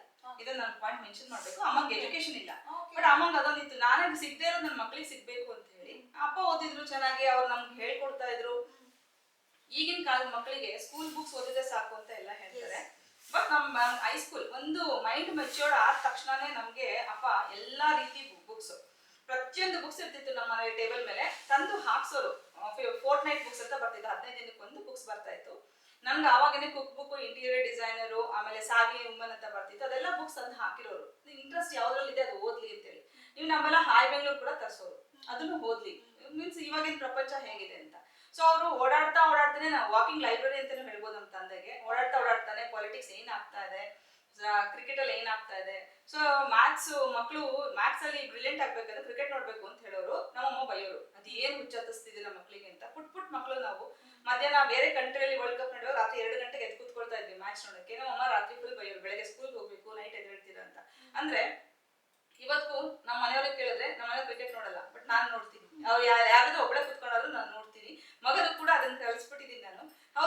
ಇದನ್ನ ನಾನು ಪಾಯಿಂಟ್ ಮೆನ್ಷನ್ ಮಾಡಬೇಕು. ಅಮ್ಮಂಗೆ ಎಜುಕೇಶನ್ ಇಲ್ಲ. ಬಟ್ ಅಮ್ಮಂಗೆ ಅದೊಂದಿತ್ತು. ನಾನೇ ಸಿಗದೆ ಇರೋದು ನನ್ನ ಮಕ್ಳಿಗೆ ಸಿಗ್ಬೇಕು ಅಂತ ಹೇಳಿ ಅಪ್ಪ ಓದಿದ್ರು ಚೆನ್ನಾಗಿ ಅವ್ರು ನಮ್ಗೆ ಹೇಳ್ಕೊಡ್ತಾ ಇದ್ರು. ಈಗಿನ ಕಾಲದ ಮಕ್ಕಳಿಗೆ ಸ್ಕೂಲ್ ಬುಕ್ಸ್ ಓದಿದ್ರೆ ಸಾಕು ಅಂತ ಎಲ್ಲ ಹೇಳ್ತಾರೆ. ಬಟ್ ನಮ್ಮ ಹೈಸ್ಕೂಲ್ ಒಂದು ಮೈಂಡ್ ಮೆಚ್ಯೂರ್ಡ್ ಆದ ತಕ್ಷಣನೇ ನಮ್ಗೆ ಅಪ್ಪ ಎಲ್ಲಾ ರೀತಿ ಬುಕ್ಸ್ ಪ್ರತಿಯೊಂದು ಬುಕ್ಸ್ ಇರ್ತಿತ್ತು ನಮ್ಮ ಟೇಬಲ್ ಮೇಲೆ. ತಂದು ಹಾಕ್ಸೋರು ಫೋರ್ಟ್ ನೈಟ್ ಬುಕ್ಸ್ ಅಂತ ಬರ್ತಿತ್ತು. ಹದಿನೈದು ದಿನಕ್ಕೆ ಒಂದು ಬುಕ್ಸ್ ಬರ್ತಾ ಇತ್ತು. ನನ್ಗೆ ಆವಾಗನೇ ಕುಕ್ ಬುಕ್ ಇಂಟೀರಿಯರ್ ಡಿಸೈನರು ಆಮೇಲೆ ಸಾಗಿ ಉಮ್ಮನ್ ಅಂತ ಬರ್ತಿತ್ತು. ಅದೆಲ್ಲ ಬುಕ್ಸ್ ಅಂತ ಹಾಕಿರೋರು. ಇಂಟ್ರೆಸ್ಟ್ ಯಾವ್ದ್ರಲ್ಲಿ ಇದೆ ಅದು ಓದ್ಲಿ ಅಂತೇಳಿ. ನೀವು ನಮ್ಮೆಲ್ಲ ಹಾಯ್ ಬೆಂಗಳೂರು ಕೂಡ ತರಿಸೋರು. ಅದನ್ನು ಓದ್ಲಿ. ಮೀನ್ಸ್ ಇವಾಗಿನ ಪ್ರಪಂಚ ಹೇಗಿದೆ ಅಂತ. ಸೊ ಅವರು ಓಡಾಡ್ತಾ ಓಡಾಡ್ತಾನೆ ನಾವು ವಾಕಿಂಗ್ ಲೈಬ್ರರಿ ಅಂತಾನು ಹೇಳ್ಬೋದು ನಮ್ಮ ತಂದೆಗೆ. ಓಡಾಡ್ತಾ ಓಡಾಡ್ತಾನೆ ಪಾಲಿಟಿಕ್ಸ್ ಏನಾಗ್ತಾ ಇದೆ? ಕ್ರಿಕೆಟ್ ಅಲ್ಲಿ ಏನಾಗ್ತಾ ಇದೆ? ಸೊ ಮ್ಯಾಥ್ಸ್ ಮಕ್ಕಳು ಮ್ಯಾಥ್ಸ್ ಅಲ್ಲಿ ಬ್ರಿಲಿಯಂಟ್ ಆಗ್ಬೇಕಂದ್ರೆ ಕ್ರಿಕೆಟ್ ನೋಡ್ಬೇಕು ಅಂತ ಹೇಳೋರು ನಮ್ಮಮ್ಮ ಬೈಯೋರು ಅದು ಏನ್ ಹುಚ್ಚತ್ತಿಸ್ತಿದಿಲ್ಲ ಮಕ್ಕಳಿಗೆ ಅಂತ. ಪುಟ್ ಪುಟ್ ಮಕ್ಕಳು ನಾವು. ಮಧ್ಯಾಹ್ನ ಬೇರೆ ಕಂಟ್ರಿಯಲ್ಲಿ ವರ್ಲ್ಡ್ ಕಪ್ ನಡೆಯುವಾಗ ರಾತ್ರಿ ಎರಡು ಗಂಟೆಗೆ ಎದ್ದು ಕೂತ್ಕೊಳ್ತಾ ಇದ್ವಿ ಮ್ಯಾಚ್ ನೋಡಕ್ಕೆ. ನಮ್ಮಮ್ಮ ರಾತ್ರಿ ಫುಲ್ ಬೈಯೋರು. ಬೆಳಗ್ಗೆ ಸ್ಕೂಲ್ಗೆ ಹೋಗ್ಬೇಕು ನೈಟ್ ಎದ್ದೇಳ್ತೀರಾ ಅಂತ. ಅಂದ್ರೆ ಇವತ್ತು ನಮ್ಮ ಮನೆಯವ್ರಿಗೆ ಕೇಳಿದ್ರೆ ನಮ್ಮ ಮನೆ ಕ್ರಿಕೆಟ್ ನೋಡಲ್ಲ. ಬಟ್ ನಾನು ನೋಡ್ತೀನಿ. ಅವ್ರು ಯಾರಾದ್ರೂ ಒಬ್ಬಳೇ ಕುತ್ಕೊಂಡಾದ್ರು ನಾನು ನೋಡ್ತೀನಿ ಮಗನಿಗೆ ಕೂಡ ಅದನ್ನ ಕಲಿಸ್ಬಿಟ್ಟಿದ್ದೀನಿ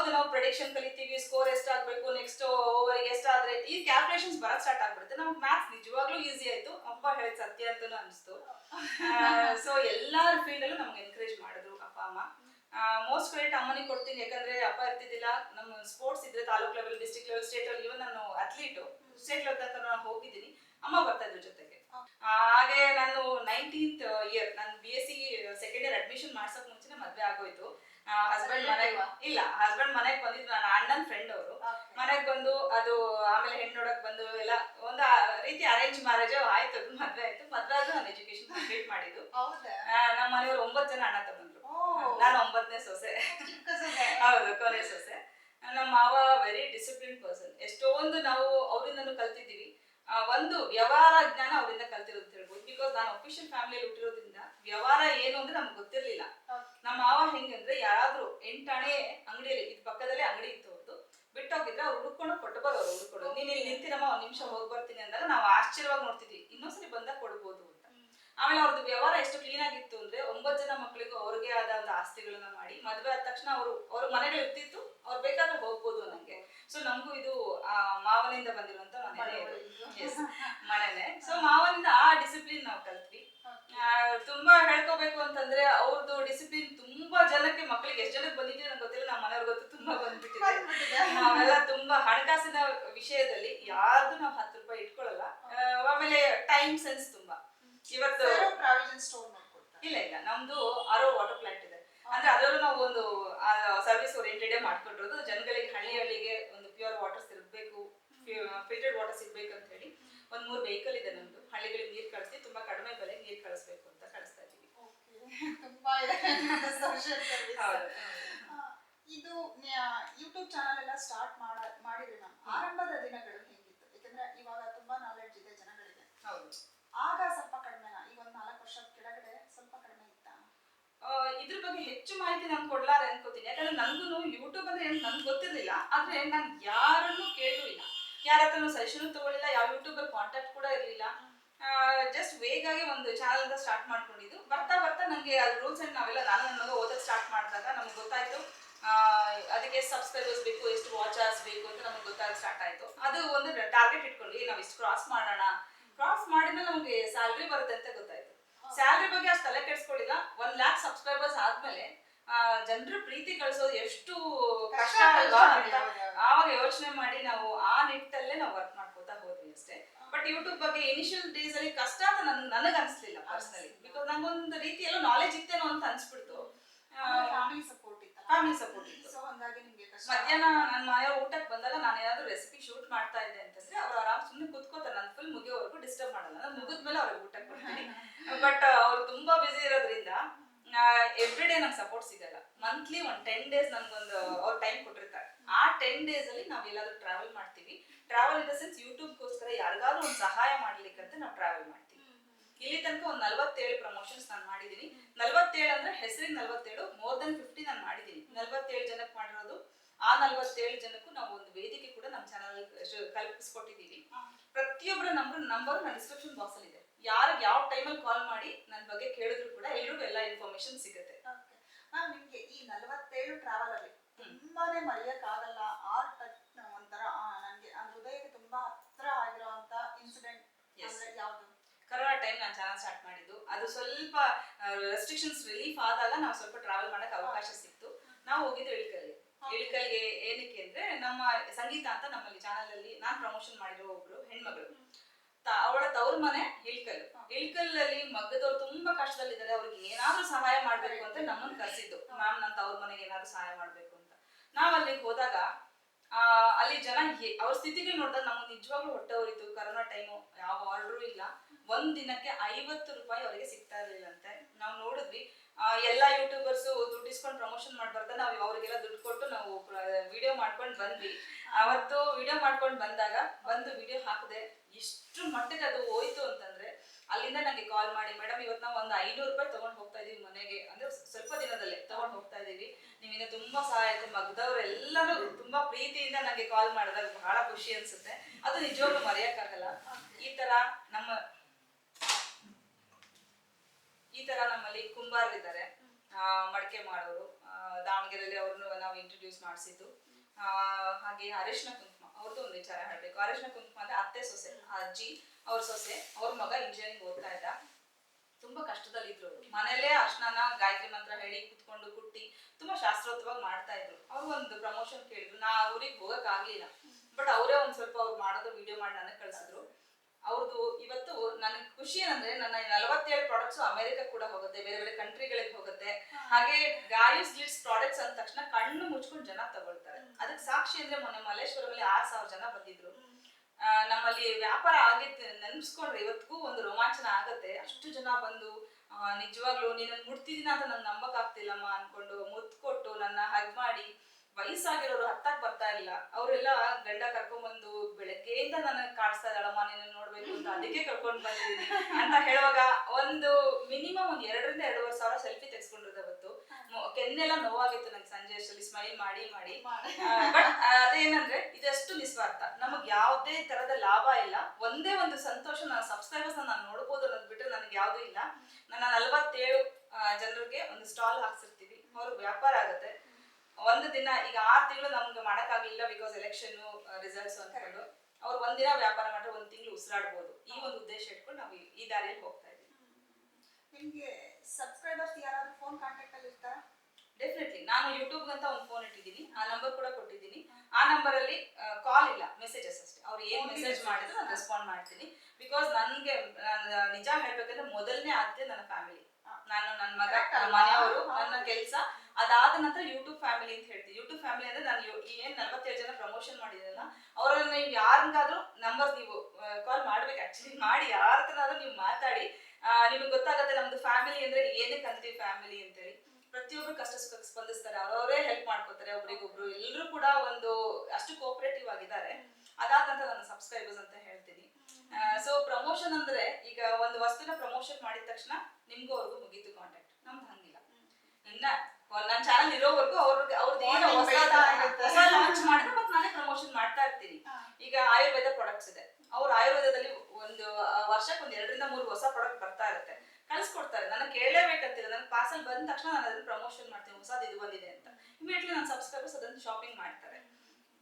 ಹೌದು, ನಾವು ಪ್ರೊಡಿಕ್ಷನ್ ಕಲಿತೀವಿ ಸ್ಕೋರ್ ಎಷ್ಟಾಗಬೇಕು ನೆಕ್ಸ್ಟ್ ಓವರ್ಗೆ ಎಷ್ಟಾದ್ರೆ ಈ ಕ್ಯಾಲ್ಕುಲೇಷನ್ಸ್ ಬರಕ್ ಸ್ಟಾರ್ಟ್ ಆಗ್ಬಿಡುತ್ತೆ. ನಮ್ಗೆ ಮ್ಯಾಥ್ಸ್ ನಿಜವಾಗ್ಲೂ ಈಸಿ ಆಯ್ತು. ಅಪ್ಪ ಹೇಳಿದ ಸತ್ಯ ಅಂತಲೂ ಅನಿಸ್ತು. ಸೊ ಎಲ್ಲರ ಫೀಲ್ಡ್ ಅಲ್ಲೂ ನಮ್ಗೆ ಎನ್ಕರೇಜ್ ಮಾಡಿದ್ರು ಅಪ್ಪ, ಅಮ್ಮ. ಮೋಸ್ಟ್ ಕ್ರೆಡಿಟ್ ಅಮ್ಮನಿಗೆ ಕೊಡ್ತೀನಿ, ಯಾಕಂದ್ರೆ ಅಪ್ಪ ಇರ್ತಿದ್ದಿಲ್ಲ. ನಮ್ಮ ಸ್ಪೋರ್ಟ್ಸ್ ಇದ್ರೆ taluk level district level state level even ನಾನು ಅಥ್ಲೀಟು ಸ್ಟೇಟ್ ಲೆವೆಲ್ ತನಕ ನಾನು ಹೋಗಿದ್ದೀನಿ. ಅಮ್ಮ ಬರ್ತಾ ಇದ್ರು ಜೊತೆಗೆ. ಹಾಗೆ ನಾನು ನೈನ್ಟೀನ್ತ್ ಇಯರ್ ನಾನು B S C second year admission ಮಾಡ್ಸಕ್ ಮುಂಚೆನೆ ಮದ್ವೆ ಆಗೋಯ್ತು. ಹಸ್ಬೆಂಡ್ ಮನೆಗೆ ಇಲ್ಲ ಹಸ್ಬೆಂಡ್ ಮನೆಗೆ ಬಂದಿದ್ದು ನನ್ನ ಅಣ್ಣನ ಫ್ರೆಂಡ್ ಅವರು. ಮನೆಗೆ ಬಂದು ಅದು ಆಮೇಲೆ ಹೆಣ್ಣು ನೋಡಕ್ ಬಂದು ಎಲ್ಲ ಒಂದು ರೀತಿ ಅರೇಂಜ್ ಮ್ಯಾರೇಜ್ ಆಯ್ತು ಅದು ಮದ್ವೆ ಆಯ್ತು. ಮದ್ವೆ ಆದ್ರೂ ನಾನು ಎಜುಕೇಶನ್ ಕಂಪ್ಲೀಟ್ ಮಾಡಿದ್ದು. ನಮ್ಮ ಮನೆಯವರು ಒಂಬತ್ತು ಜನ ಅಣ್ಣ ತಗೊಂಡ್ರು. ನಾನು ಒಂಬತ್ತನೇ ಸೊಸೆ. ಹೌದು ಕೊನೆ ಸೊಸೆ. ನಮ್ಮ ಮಾವ ವೆರಿ ಡಿಸಿಪ್ಲಿನ್ ಪರ್ಸನ್ ಎಷ್ಟೊಂದು ನಾವು ಅವರಿಂದನೂ ಕಲ್ತಿದ್ದೀವಿ. ಒಂದು ವ್ಯವಹಾರ ಜ್ಞಾನ ಅವರಿಂದ ಕಲ್ತಿರೋದು ಹೇಳ್ಬೋದು. ಬಿಕಾಸ್ ನಾನು ಅಫಿಷಿಯಲ್ ಫ್ಯಾಮಿಲಿಯಲ್ಲಿ ಹುಟ್ಟಿರೋದ್ರಿಂದ ವ್ಯವಹಾರ ಏನು ಅಂದ್ರೆ ನಮ್ಗೆ ಗೊತ್ತಿರ್ಲಿಲ್ಲ. ನಮ್ಮ ಮಾವ ಹೆಂಗಂದ್ರೆ ಯಾರಾದ್ರೂ ಎಂಟಾಣೆ ಅಂಗಡಿಯಲ್ಲಿ ಇದು ಪಕ್ಕದಲ್ಲೇ ಅಂಗಡಿ ಇತ್ತು ಅವ್ರದ್ದು ಬಿಟ್ಟೋಗಿದ್ರೆ ಅವ್ರು ಹುಡ್ಕೊಂಡು ಕೊಟ್ಟು ಬರೋರು ಹುಡ್ಕೊಂಡು. ನೀನ್ ಇಲ್ಲಿ ನಿಂತಿರಮ್ಮ ಒಂದ್ ನಿಮಿಷ ಹೋಗಿ ಬರ್ತೀನಿ ಅಂದಾಗ ನಾವು ಆಶ್ಚರ್ಯವಾಗಿ ನೋಡ್ತಿದ್ವಿ ಇನ್ನೊಂದ್ಸರಿ ಬಂದಾಗ ಕೊಡ್ಬೋದು ಅಂತ. ಆಮೇಲೆ ಅವ್ರದ್ದು ವ್ಯವಹಾರ ಎಷ್ಟು ಕ್ಲೀನ್ ಆಗಿತ್ತು ಅಂದ್ರೆ ಒಂಬತ್ತು ಜನ ಮಕ್ಕಳಿಗೂ ಅವ್ರಿಗೆ ಆದ ಒಂದು ಆಸ್ತಿಗಳನ್ನ ಮಾಡಿ ಮದ್ವೆ ಆದ ತಕ್ಷಣ ಅವರು ಅವ್ರ ಮನೆಗಳು ಇರ್ತಿತ್ತು ಅವ್ರು ಬೇಕಾದ್ರೆ ಹೋಗ್ಬೋದು ನಂಗೆ ಸೊ ನಮಗೂ ಇದು ಆ ಮಾವನಿಂದ ಬಂದಿರುವಂತ ಮನೆ ಮನೆನೆ. ಸೊ ಮಾವನಿಂದ ಆ ಡಿಸಿಪ್ಲಿನ್ ನಾವು ಕಲ್ತ್ವಿ. ತುಂಬಾ ಹೇಳ್ಕೋಬೇಕು ಅಂತಂದ್ರೆ ಅವ್ರದ್ದು ಡಿಸಿಪ್ಲಿನ್ ತುಂಬಾ ಜನಕ್ಕೆ ಮಕ್ಕಳಿಗೆ ಎಷ್ಟು ಜನಕ್ಕೆ ಬಂದಿದೆ ನಂಗೆ ಗೊತ್ತಿಲ್ಲ ನಮ್ಮ ಮನೆಯವ್ರಿಗೆ ಗೊತ್ತು ತುಂಬಾ ಬಂದ್ಬಿಟ್ಟಿದೆ. ನಾವೆಲ್ಲ ತುಂಬಾ ಹಣಕಾಸಿನ ವಿಷಯದಲ್ಲಿ ಯಾರ್ದು ನಾವು ಹತ್ತು ರೂಪಾಯಿ ಇಟ್ಕೊಳ್ಳಲ್ಲ. ಆಮೇಲೆ ಟೈಮ್ ಸೆನ್ಸ್ ತುಂಬಾ. ಇವತ್ತು ಇಲ್ಲ ಇಲ್ಲ ನಮ್ದು ಆರೋ ವಾಟರ್ ಪ್ಲಾಂಟ್ ಇದೆ. ಅಂದ್ರೆ ಅದರಲ್ಲೂ ನಾವು ಒಂದು ಸರ್ವಿಸ್ ಓರಿಯೆಂಟೆಡ್ ಮಾಡ್ಕೊಂಡಿರೋದು. ಜನಗಳಿಗೆ ಹಳ್ಳಿ ಹಳ್ಳಿಗೆ ಒಂದು ಪ್ಯೂರ್ ವಾಟರ್ ಸಿಗಬೇಕು ಫಿಲ್ಟರ್ಡ್ ವಾಟರ್ ಸಿಗ್ಬೇಕು ಅಂತ ಹೇಳಿ. ಒಂದ್ ಮೂರ್ ವೆಹಿಕಲ್ ಇದೆ ನಮ್ದು. ಹಳ್ಳಿಗಳಿಗೆ ನೀರ್ ಕಳಿಸಿ ತುಂಬಾ ಕಡಿಮೆ ಬೆಲೆ ನೀರ್ ಕಳಿಸ್ಬೇಕು ಅಂತ ಕಳಿಸ್ತಾ ಇದೆ. ಸೋಷಿಯಲ್ ಸರ್ವಿಸ್ ಇದು ಯೂಟ್ಯೂಬ್ ಚಾನಲ್ ಎಲ್ಲ ಸ್ಟಾರ್ಟ್ ಮಾಡ ಮಾಡಿದ್ರಿ ಆರಂಭದ ದಿನಗಳು ಹೇಗಿತ್ತು? ಯಾಕಂದ್ರೆ ಇವಾಗ ತುಂಬಾ ನಾಲೆಡ್ಜ್ ಇದೆ ಜನಗಳಿಗೆ. ಹೌದು. ಆಗ ಸ್ವಲ್ಪ ಕಡಿಮೆ ಈಗ ಒಂದ್ ನಾಲ್ಕು ವರ್ಷದ ಕೆಳಗಡೆ ಸ್ವಲ್ಪ ಕಡಿಮೆ ಇತ್ತ? ಇದ್ರ ಬಗ್ಗೆ ಹೆಚ್ಚು ಮಾಹಿತಿ ನಾನು ಕೊಡ್ಲಾರೆ ಅನ್ಕೋತೀನಿ. ಯಾಕಂದ್ರೆ ನನ್ಗೂ ಯೂಟ್ಯೂಬ್ ಅಂದ್ರೆ ಏನು ನನ್ಗೆ ಗೊತ್ತಿರ್ಲಿಲ್ಲ. ಆದ್ರೆ ನಾನು ಯಾರನ್ನು ಕೇಳೂ ಇಲ್ಲ. ಯಾರ ಹತ್ರನೂ ಸಜೆಷನ್ ತಗೊಳ್ಳಿಲ್ಲ, ಯಾವ ಯೂಟ್ಯೂಬರ್ ಕಾಂಟ್ಯಾಕ್ಟ್ ಕೂಡ ಇರಲಿಲ್ಲ. ಜಸ್ಟ್ ವೇಗಾಗಿ ಒಂದು ಚಾನಲ್ ಅಂತ ಸ್ಟಾರ್ಟ್ ಮಾಡ್ಕೊಂಡಿದ್ದು. ಬರ್ತಾ ಬರ್ತಾ ನನಗೆ ಅದು ರೂಲ್ಸ್ ಅಂಡ್ ನಾವೆಲ್ಲ ನಾನು ನನ್ನ ಮಗ ಓದಕ್ಕೆ ಸ್ಟಾರ್ಟ್ ಮಾಡಿದಾಗ ನಮ್ಗೆ ಗೊತ್ತಾಯ್ತು. ಅದಕ್ಕೆ ಸಬ್ಸ್ಕ್ರೈಬರ್ಸ್ ಬೇಕು, ಎಷ್ಟು ವಾಚರ್ಸ್ ಬೇಕು ಅಂತ ನಮ್ಗೆ ಗೊತ್ತಾಗ ಸ್ಟಾರ್ಟ್ ಆಯ್ತು. ಅದು ಒಂದು ಟಾರ್ಗೆಟ್ ಇಟ್ಕೊಂಡು ನಾವು ಇಷ್ಟು ಕ್ರಾಸ್ ಮಾಡೋಣ. ಕ್ರಾಸ್ ಮಾಡಿದ್ರೆ ನಮಗೆ ಸ್ಯಾಲ್ರಿ ಬರುತ್ತೆ ಅಂತ ಗೊತ್ತಾಯ್ತು. ಸ್ಯಾಲ್ರಿ ಬಗ್ಗೆ ಅಷ್ಟು ತಲೆ ಕೆಡಿಸ್ಕೊಳ್ಳಿಲ್ಲ ಒಂದ್ ಲ್ಯಾಕ್ ಸಬ್ಸ್ಕ್ರೈಬರ್ಸ್ ಆದ್ಮೇಲೆ ಜನರು ಪ್ರೀತಿ ಕಳಿಸೋದು ಎಷ್ಟು ಕಷ್ಟ ಅಲ್ವಾ ಆವಾಗ ಯೋಚನೆ ಮಾಡಿ ನಾವು ಆ ನಿಟ್ಟಲ್ಲೇ ನಾವು ವರ್ಕ್ ಮಾಡ್ಕೋತಾ ಹೋದ್ವಿ ಅಷ್ಟೇ. ಬಟ್ ಯೂಟ್ಯೂಬ್ ಬಗ್ಗೆ ಇನಿಷಿಯಲ್ ಡೇಸ್ ಅಲ್ಲಿ ಕಷ್ಟ ಅಂತ ನನ್ ನನಗ್ ಅನ್ಸ್ಲಿಲ್ಲ ಪರ್ಸನಲಿ ಬಿಕಾಸ್ ನಂಗೊಂದು ರೀತಿ ಎಲ್ಲ ನಾಲೆಜ್ ಇತ್ತೇನೋ ಅಂತ ಅನ್ಸ್ಬಿಡ್ತು. ಫ್ಯಾಮಿಲಿ ಸಪೋರ್ಟ್ ಇತ್ತು ಫ್ಯಾಮಿಲಿ ಸಪೋರ್ಟ್ ಇತ್ತು. ಸೊ ಹಂಗಾಗಿ ನಿಮಗೆ ಮಧ್ಯಾಹ್ನ ನನ್ನ ಮಾಯ ಊಟಕ್ಕೆ ಬಂದಾಗ ನಾನು ಏನಾದ್ರು ರೆಸಿಪಿ ಶೂಟ್ ಮಾಡ್ತಾ ಇದ್ದೆ ಅಂತಂದ್ರೆ ಅವ್ರು ಆರಾಮ್ ಸುಮ್ಮನೆ ಕುತ್ಕೋತಾರೆ. ನಾನು ಫುಲ್ ಮುಗಿಯೋವರೆಗೂ ಡಿಸ್ಟರ್ಬ್ ಮಾಡಲ್ಲ. ನಾನು ಮುಗಿದ್ಮೇಲೆ ಅವ್ರಿಗೆ ಊಟಕ್ಕೆ ಕೊಡ್ತೀನಿ. ಬಟ್ ಅವ್ರು ತುಂಬಾ ಬಿಸಿ ಇರೋದ್ರಿಂದ ಎವ್ರಿ ಡೇ ನಂಗೆ ಸಪೋರ್ಟ್ ಸಿಗಲ್ಲ. ಮಂತ್ಲಿ ಒಂದು ಟೆನ್ ಡೇಸ್ ನನ್ಗೊಂದು ಅವ್ರು ಟೈಮ್ ಕೊಟ್ಟಿರ್ತಾರೆ. ಆ ಟೆನ್ ಡೇಸ್ ಅಲ್ಲಿ ನಾವ್ ಎಲ್ಲಾದ್ರೂ ಟ್ರಾವೆಲ್ ಮಾಡ್ತೀವಿ. ಟ್ರಾವೆಲ್ ಇನ್ ದ ಸೆನ್ಸ್ ಯೂಟ್ಯೂಬ್ಗೋಸ್ಕರ ಯಾರಿಗಾದ್ರೂ ಒಂದು ಸಹಾಯ ಮಾಡ್ಲಿಕ್ಕಂತ ನಾವು ಟ್ರಾವೆಲ್ ಮಾಡ್ತೀವಿ. ಇಲ್ಲಿ ತನಕ ಒಂದು ನಲ್ವತ್ತೇಳು ಪ್ರಮೋಷನ್ಸ್ ನಾನು ಮಾಡಿದ್ದೀನಿ ನಲ್ವತ್ತೇಳು ಅಂದ್ರೆ ಹೆಸರಿಗೆ ನಲ್ವತ್ತೇಳು ಮೋರ್ ದನ್ ಫಿಫ್ಟಿ ನಾನು ಮಾಡಿದ್ದೀನಿ ನಲ್ವತ್ತೇಳು ಜನಕ್ಕೆ ಮಾಡಿರೋದು. ಆ ನಲ್ವತ್ತೇಳು ಜನಕ್ಕೂ ನಾವು ಒಂದು ವೇದಿಕೆ ಕೂಡ ನಮ್ಮ ಚಾನಲ್ ಕಲ್ಪಿಸ್ಕೊಟ್ಟಿದ್ದೀವಿ ಪ್ರತಿಯೊಬ್ಬರ ನಂಬರ್ ನಂಬರ್ ನನ್ನ ಡಿಸ್ಕ್ರಿಪ್ಷನ್ ಬಾಕ್ಸ್ ಅಲ್ಲಿ ಇದೆ ಯಾರಿಗೆ ಯಾವ ಟೈಮಲ್ಲಿ ಕಾಲ್ ಮಾಡಿ ನನ್ನ ಬಗ್ಗೆ ಕೇಳಿದ್ರು ಕೂಡ ಎಲ್ರಿಗೂ ಎಲ್ಲ ಇನ್ಫಾರ್ಮೇಶನ್ ಸಿಗುತ್ತೆ. ಮ್ಯಾಮ್ ನಿಮಗೆ ಈ ನಲವತ್ತೇಳು ಟ್ರಾವೆಲ್ ಅಲ್ಲಿ ತುಂಬಾನೇ ಮರೆಯಕ್ಕಾಗಲ್ಲ. ಆ ಟಚ್ ಒಂಥರ ನನಗೆ ಆ ಹೃದಯಕ್ಕೆ ತುಂಬಾ ಹತ್ರ ಆಗಿರುವಂತ ಇನ್ಸಿಡೆಂಟ್ ಯಾವುದು? ಕರೋನಾ ಟೈಮ್ ನಾನು ಚಾನಲ್ ಸ್ಟಾರ್ಟ್ ಮಾಡಿದ್ದು. ಅದು ಸ್ವಲ್ಪ ರೆಸ್ಟ್ರಿಕ್ಷನ್ಸ್ ರಿಲೀಫ್ ಆದಾಗ ನಾವು ಸ್ವಲ್ಪ ಟ್ರಾವೆಲ್ ಮಾಡಕ್ ಅವಕಾಶ ಸಿಕ್ತು. ನಾವು ಹೋಗಿದ್ದು ಇಳಿಕಲ್ಗೆ. ಇಳ್ಕಲ್ಗೆ ಏನಕ್ಕೆ ಅಂದ್ರೆ ನಮ್ಮ ಸಂಗೀತ ಅಂತ ನಮ್ಮಲ್ಲಿ ಚಾನಲ್ ಅಲ್ಲಿ ನಾನ್ ಪ್ರಮೋಷನ್ ಮಾಡಿರೋ ಒಬ್ರು ಹೆಣ್ಮಗಳು. ಅವಳ ತವ್ರ ಮನೆ ಇಳ್ಕಲ್ ಇಳ್ಕಲ್ಲಲ್ಲಿ ಮಗ್ಗದವ್ರು ತುಂಬಾ ಕಷ್ಟದಲ್ಲಿದ್ದಾರೆ. ಅವ್ರಿಗೆ ಏನಾದ್ರೂ ಸಹಾಯ ಮಾಡ್ಬೇಕು ಅಂತ ನಮ್ಮನ್ನ ಕರ್ಸಿದ್ದು. ಮ್ಯಾಮ್ ನನ್ನ ತವ್ರ ಮನೆಗೆ ಏನಾದ್ರು ಸಹಾಯ ಮಾಡ್ಬೇಕು ನಾವ್ ಅಲ್ಲಿಗೆ ಹೋದಾಗ ಅಲ್ಲಿ ಜನ ಅವ್ರ ಸ್ಥಿತಿಗೆ ನೋಡಿದಾಗ ನಮ್ಗೆ ನಿಜವಾಗ್ಲೂ ಹೊಟ್ಟೆ ಉರಿತು ಕರೋನಾ ಟೈಮು, ಯಾವ ಆರ್ಡ್ರು ಇಲ್ಲ. ಒಂದ್ ದಿನಕ್ಕೆ ಐವತ್ತು ರೂಪಾಯಿ ಅವರಿಗೆ ಸಿಗ್ತಾ ಇರ್ಲಿಲ್ಲಂತೆ. ನಾವು ನೋಡಿದ್ವಿ. ಎಲ್ಲಾ ಯೂಟ್ಯೂಬರ್ಸ್ ದುಡ್ಡು ಇಸ್ಕೊಂಡು ಪ್ರಮೋಷನ್ ಮಾಡ್ಬಾರ್ದ, ನಾವು ಅವರಿಗೆಲ್ಲ ದುಡ್ಡು ಕೊಟ್ಟು ನಾವು ವಿಡಿಯೋ ಮಾಡ್ಕೊಂಡು ಬಂದ್ವಿ. ಅವತ್ತು ವಿಡಿಯೋ ಮಾಡ್ಕೊಂಡು ಬಂದಾಗ, ಬಂದು ವಿಡಿಯೋ ಹಾಕಿದೆ ಎಷ್ಟು ಮಟ್ಟಿಗೆ ಅದು ಹೋಯ್ತು ಅಂತಂದ್ರೆ ಅಲ್ಲಿಂದ ನನಗೆ ಕಾಲ್ ಮಾಡಿ ಮೇಡಮ್ ಇವತ್ತು ನಾವು ಒಂದು ಐನೂರು ರೂಪಾಯಿ ತೊಗೊಂಡು ಹೋಗ್ತಾ ಇದ್ದೀವಿ ಮನೆಗೆ. ಅಂದ್ರೆ ಸ್ವಲ್ಪ ದಿನದಲ್ಲೇ ತಗೊಂಡು ಹೋಗ್ತಾ ಇದ್ದೀವಿ ನಿಮ್ಮಿಂದ ತುಂಬಾ ಸಹಾಯ ಆಯ್ತು ಮಗದವ್ರೆಲ್ಲರೂ ತುಂಬಾ ಪ್ರೀತಿಯಿಂದ ನನಗೆ ಕಾಲ್ ಮಾಡಿದಾಗ ಬಹಳ ಖುಷಿ ಅನ್ಸುತ್ತೆ. ಅದು ನಿಜವಾಗ್ಲೂ ಮರೆಯಕ್ಕಾಗಲ್ಲ. ಈ ತರ ನಮ್ಮ, ಈ ತರ ನಮ್ಮಲ್ಲಿ ಕುಂಬಾರರಿದ್ದಾರೆ. ಮಡಕೆ ಮಾಡೋರು ದಾವಣಗೆರೆಯಲ್ಲಿ ಅವ್ರನ್ನ ನಾವು ಇಂಟ್ರೊಡ್ಯೂಸ್ ಮಾಡಿಸಿದ್ದು. ಹಾಗೆ ಅರಿಶಿನ ಅವ್ರದ್ದು ಒಂದು ವಿಚಾರ ಹೇಳ್ಬೇಕು. ಅರಶಿನ ಕುಂಕುಮ ಅಂದ್ರೆ ಅತ್ತೆ ಸೊಸೆ ಅಜ್ಜಿ ಅವ್ರ ಸೊಸೆ ಅವ್ರ ಮಗ ಇಂಜಿನಿಯರಿಂಗ್ ಓದ್ತಾ ಇದ್ದ. ತುಂಬಾ ಕಷ್ಟದಲ್ಲಿದ್ರು ಇದ್ರು ಮನೇಲೇ ಅರ್ಶನ ಗಾಯತ್ರಿ ಮಂತ್ರ ಹೇಳಿ ಕುತ್ಕೊಂಡು ಕುಟ್ಟಿ ತುಂಬಾ ಶಾಸ್ತ್ರೋತ್ವಾಗಿ ಮಾಡ್ತಾ ಇದ್ರು. ಅವ್ರು ಒಂದು ಪ್ರಮೋಷನ್ ಕೇಳಿದ್ರು. ನಾ ಅವ್ರಿಗೆ ಹೋಗಕ್ ಆಗ್ಲಿಲ್ಲ. ಬಟ್ ಅವರೇ ಒಂದ್ ಸ್ವಲ್ಪ ಅವ್ರು ಮಾಡೋದು ವಿಡಿಯೋ ಮಾಡಿ ನನಗೆ ಕಳ್ಸಿದ್ರು. ಅವ್ರದ್ದು ಇವತ್ತು ನನಗೆ ಖುಷಿ ಏನಂದ್ರೆ ನನ್ನ ನಲವತ್ತೇಳು ಪ್ರಾಡಕ್ಟ್ಸ್ ಅಮೆರಿಕ ಕೂಡ ಹೋಗುತ್ತೆ ಬೇರೆ ಬೇರೆ ಕಂಟ್ರಿಗಳಿಗೆ ಹೋಗುತ್ತೆ. ಹಾಗೆ ಗಾಯಸ್ ಲಿಟ್ಸ್ ಪ್ರಾಡಕ್ಟ್ಸ್ ಅಂದ ತಕ್ಷಣ ಕಣ್ಣು ಮುಚ್ಕೊಂಡು ಜನ ತಗೊಳ್ತಾರೆ. ಅದಕ್ಕೆ ಸಾಕ್ಷಿ ಅಂದ್ರೆ ಮೊನ್ನೆ ಮಲ್ಲೇಶ್ವರಮಲ್ಲಿ ಆರ್ ಸಾವಿರ ಜನ ಬಂದಿದ್ರು. ನಮ್ಮಲ್ಲಿ ವ್ಯಾಪಾರ ಆಗಿತ್ತು ನೆನ್ಸ್ಕೊಂಡ್ರೆ ಇವತ್ತಿಗೂ ಒಂದು ರೋಮಾಂಚನ ಆಗತ್ತೆ. ಅಷ್ಟು ಜನ ಬಂದು ನಿಜವಾಗ್ಲೂ ನೀನು ಮುಟ್ತಿದ್ದೀನ ಅಂತ ನನ್ ನಂಬಕ್ ಆಗ್ತಿಲ್ಲಮ್ಮ ಅನ್ಕೊಂಡು ಮುತ್ಕೊಟ್ಟು ನನ್ನ ಹಗ್ ಮಾಡಿ ವಯಸ್ಸಾಗಿರೋರು ಹತ್ತಾಕ್ ಬರ್ತಾ ಇಲ್ಲ. ಅವರೆಲ್ಲ ಗಂಡ ಕರ್ಕೊಂಡ್ಬಂದು ಬೆಳಗ್ಗೆಯಿಂದ ನನ್ನ ಕಾಣಿಸ್ತಾ ಇದ್ದಾಳಮ್ಮ ನೀನು ನೋಡ್ಬೇಕು ಅಂತ ಅದಕ್ಕೆ ಕರ್ಕೊಂಡ್ ಬಂದಿದ್ದೀನಿ. ಅಂತ ಹೇಳುವಾಗ ಒಂದು ಮಿನಿಮಮ್ ಒಂದ್ ಎರಡರಿಂದ ಎರಡೂವರೆ ಸಾವಿರ ಸೆಲ್ಫಿ ತೆಗೆಸ್ಕೊಂಡಿರೋದು ಅವತ್ತು ಕೆನ್ನೆಲ್ಲ ನೋವಾಗಿತ್ತು ನಂಗೆ ಸಂಜೆ ಅಷ್ಟರಲ್ಲಿ ಸ್ಮೈಲ್ ಮಾಡಿ ಮಾಡಿ. ಬಟ್ ಅದೇನಂದ್ರೆ ಇದಷ್ಟು ನಿಸ್ವಾರ್ಥ. ನಮಗ್ ಯಾವುದೇ ತರದ ಲಾಭ ಇಲ್ಲ. ಒಂದೇ ಒಂದು ಸಂತೋಷ ನನ್ನ ಸಬ್ಸ್ಕ್ರೈಬರ್ಸ್ ನಾನು ನೋಡ್ಬೋದು ಅನ್ನೋದು ಬಿಟ್ರೆ ನನಗೆ ಯಾವ್ದು ಇಲ್ಲ. ನನ್ನ ನಲವತ್ತೇಳು ಜನರಿಗೆ ಒಂದು ಸ್ಟಾಲ್ ಹಾಕ್ಸಿರ್ತೀವಿ. ಅವ್ರಿಗೆ ವ್ಯಾಪಾರ ಆಗುತ್ತೆ. ಒಂದು ದಿನ ಈಗ ಆರು ತಿಂಗಳು ನಮ್ಗೆ ಮಾಡಕ್ಕಾಗ್ಲಿಲ್ಲ ಬಿಕಾಸ್ ಎಲೆಕ್ಷನ್ ರಿಸಲ್ಟ್ಸ್ ಅನ್ಕೊಂಡು ಅವ್ರು ಒಂದಿನ ವ್ಯಾಪಾರ ಮಾಡಿದ್ರೆ ಒಂದ್ ತಿಂಗಳು ಉಸಿರಾಡ್ಬೋದು. ಈ ಒಂದು ಉದ್ದೇಶ ಇಟ್ಕೊಂಡು ನಾವು ಈ- ದಾರಿಯಲ್ಲಿ ಹೋಗ್ತಾ ಇದ್ದೀವಿ. ನಿಮ್ಗೆ ಸಬ್ಸ್ಕ್ರೈಬರ್ಸ್ ಯಾರಾದ್ರೂ ಫೋನ್ ಕಾಂಟ್ಯಾಕ್ಟ್ ಅಲ್ಲಿ ಇರ್ತಾರಾ? ಡೆಫಿನೆಟ್ಲಿ ನಾನು ಯೂಟ್ಯೂಬ್ ಅಂತ ಒಂದು ಫೋನ್ ಇಟ್ಟಿದ್ದೀನಿ. ಆ ನಂಬರ್ ಕೂಡ ಕೊಟ್ಟಿದ್ದೀನಿ. ಆ ನಂಬರ್ ಅಲ್ಲಿ ಕಾಲ್ ಇಲ್ಲ. ಮೆಸೇಜಸ್ ಅಷ್ಟೇ. ಅವ್ರು ಏನ್ ಮೆಸೇಜ್ ಮಾಡಿದ್ರು ನಾನು ರೆಸ್ಪಾಂಡ್ ಮಾಡ್ತೀನಿ. ಬಿಕಾಸ್ ನನಗೆ ನಾನ್ ನಿಜ ಹೇಳ್ಬೇಕಂದ್ರೆ ಮೊದಲನೇ ಆದ್ಯತೆ ನನ್ನ ಫ್ಯಾಮಿಲಿ ನಾನು ನನ್ನ ಮಗ? ಮನೆಯವರು ನನ್ನ ಕೆಲಸ. ಅದಾದ ನಂತರ ಯೂಟ್ಯೂಬ್ ಫ್ಯಾಮಿಲಿ ಅಂತ ಹೇಳ್ತೀವಿ. ಯೂಟ್ಯೂಬ್ ಫ್ಯಾಮಿಲಿ ಅಂದ್ರೆ ನಾನು ಏನ್ ನಲ್ವತ್ತೇಳು ಜನ ಪ್ರಮೋಷನ್ ಮಾಡಿದ್ರಲ್ಲ, ಅವರನ್ನ ನೀವು ಯಾರಿಗಾದ್ರೂ ನಂಬರ್ ನೀವು ಕಾಲ್ ಮಾಡ್ಬೇಕು ಆಕ್ಚುಲಿ ಮಾಡಿ ಯಾರ ಹತ್ರನಾದ್ರೂ ನೀವು ಮಾತಾಡಿ. ನಿಮಗೆ ಗೊತ್ತಾಗತ್ತೆ ನಮ್ದು ಫ್ಯಾಮಿಲಿ ಅಂದ್ರೆ ಏನಕ್ಕೆ ಅಂತೀವಿ ಫ್ಯಾಮಿಲಿ ಅಂತೇಳಿ. ಪ್ರತಿಯೊಬ್ರು ಕಷ್ಟ ಸುಖಕ್ಕೆ ಸ್ಪಂದಿಸ್ತಾರೆ. ಅವರವರೇ ಹೆಲ್ಪ್ ಮಾಡ್ಕೋತಾರೆ ಒಬ್ರಿಗೊಬ್ರು. ಎಲ್ಲರೂ ಕೂಡ ಒಂದು, ಅಷ್ಟು ಕೋಪರೇಟಿವ್ ಆಗಿದ್ದಾರೆ. ಅದಾದ ನಂತರ ನನ್ನ ಸಬ್ಸ್ಕ್ರೈಬರ್ಸ್ ಅಂತ ಹೇಳ್ತೀನಿ. ಸೊ ಪ್ರಮೋಷನ್ ಅಂದ್ರೆ ಈಗ ಒಂದು ವಸ್ತುನ ಪ್ರಮೋಷನ್ ಮಾಡಿದ ತಕ್ಷಣ ನಿಮ್ಗೂ ಅವ್ರಿಗೂ ಮುಗೀತು ಕಾಂಟ್ಯಾಕ್ಟ್ ನಮ್ದು ಹಂಗಿಲ್ಲ. ಇನ್ನ ನನ್ನ ಚಾನಲ್ ಇರೋವರೆಗೂ ಅವ್ರಿಗೆ ಅವ್ರದ್ದು ಏನೋ Bonding ಹೊಸ ಲಾಂಚ್ ಮಾಡಿದ್ರೆ ಮತ್ತೆ ನಾನೇ ಪ್ರಮೋಷನ್ ಮಾಡ್ತಾ ಇರ್ತೀನಿ. ಈಗ ಆಯುರ್ವೇದ ಪ್ರಾಡಕ್ಟ್ಸ್ ಇದೆ. ಅವ್ರು ಆಯುರ್ವೇದದಲ್ಲಿ ಒಂದು ವರ್ಷಕ್ಕೆ ಒಂದು ಎರಡರಿಂದ ಮೂರು ಹೊಸ ಪ್ರಾಡಕ್ಟ್ ಬರ್ತಾ ಇರುತ್ತೆ. ಕಳ್ಸ್ಕೊಡ್ತಾರೆ. ನನಗೆ ಕೇಳಲೇಬೇಕಂತಿಲ್ಲ. ನನ್ನ ಪಾರ್ಸಲ್ ಬಂದ ತಕ್ಷಣ ನಾನು ಅದನ್ನ ಪ್ರಮೋಷನ್ ಮಾಡ್ತೀನಿ. ಹೊಸದು ಇದು ಬಂದಿದೆ ಅಂತ. ಇಮಿಡಿಯೇಟ್ಲಿ ನನ್ನ ಸಬ್ಸ್ಕ್ರೈಬರ್ಸ್ ಅದನ್ನ ಶಾಪಿಂಗ್ ಮಾಡ್ತಾರೆ.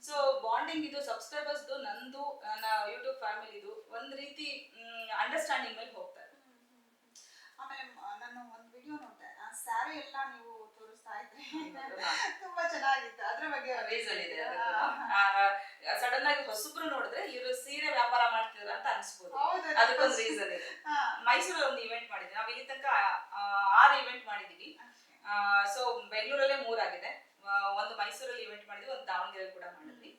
ಸೊ ಬಾಂಡಿಂಗ್ ಇದು ಸಬ್ಸ್ಕ್ರೈಬರ್ಸ್ದು ನಂದು ನನ್ನ ಯೂಟ್ಯೂಬ್ ಫ್ಯಾಮಿಲಿದು ಒಂದು ರೀತಿ ಅಂಡರ್ಸ್ಟ್ಯಾಂಡಿಂಗ್ ಮೇಲೆ ಹೋಗ್ತಾರೆ. ಆಮೇಲೆ ನಾನು ಒಂದು ವಿಡಿಯೋ ನೋಡಿದೆ. ಆ ಸ್ಯಾರಿ ಎಲ್ಲ ನೀವು. ತುಂಬಾ ಚೆನ್ನಾಗಿತ್ತು. ಅದ್ರ ಬಗ್ಗೆ ಇದೆ ಸಡನ್ ಆಗಿ ಹೊಸಬ್ರು ನೋಡಿದ್ರೆ ಇವರು ಸೀರೆ ವ್ಯಾಪಾರ ಮಾಡ್ತಿದ್ರ ಅಂತ ಅನ್ಸ್ಬೋದು. ಅದಕ್ಕೊಂದು ರೀಸನ್ ಇದೆ. ಮೈಸೂರಲ್ಲಿ ಒಂದು ಇವೆಂಟ್ ಮಾಡಿದ್ವಿ. ನಾವು ಇಲ್ಲಿ ತನಕ ಆರು ಇವೆಂಟ್ ಮಾಡಿದೀವಿ. ಸೊ ಬೆಂಗಳೂರಲ್ಲೇ ಮೂರಾಗಿದೆ. ಒಂದು ಮೈಸೂರಲ್ಲಿ ಇವೆಂಟ್ ಮಾಡಿದ್ವಿ ಒಂದು ದಾವಣಗೆರೆ ಕೂಡ ಮಾಡಿದ್ವಿ.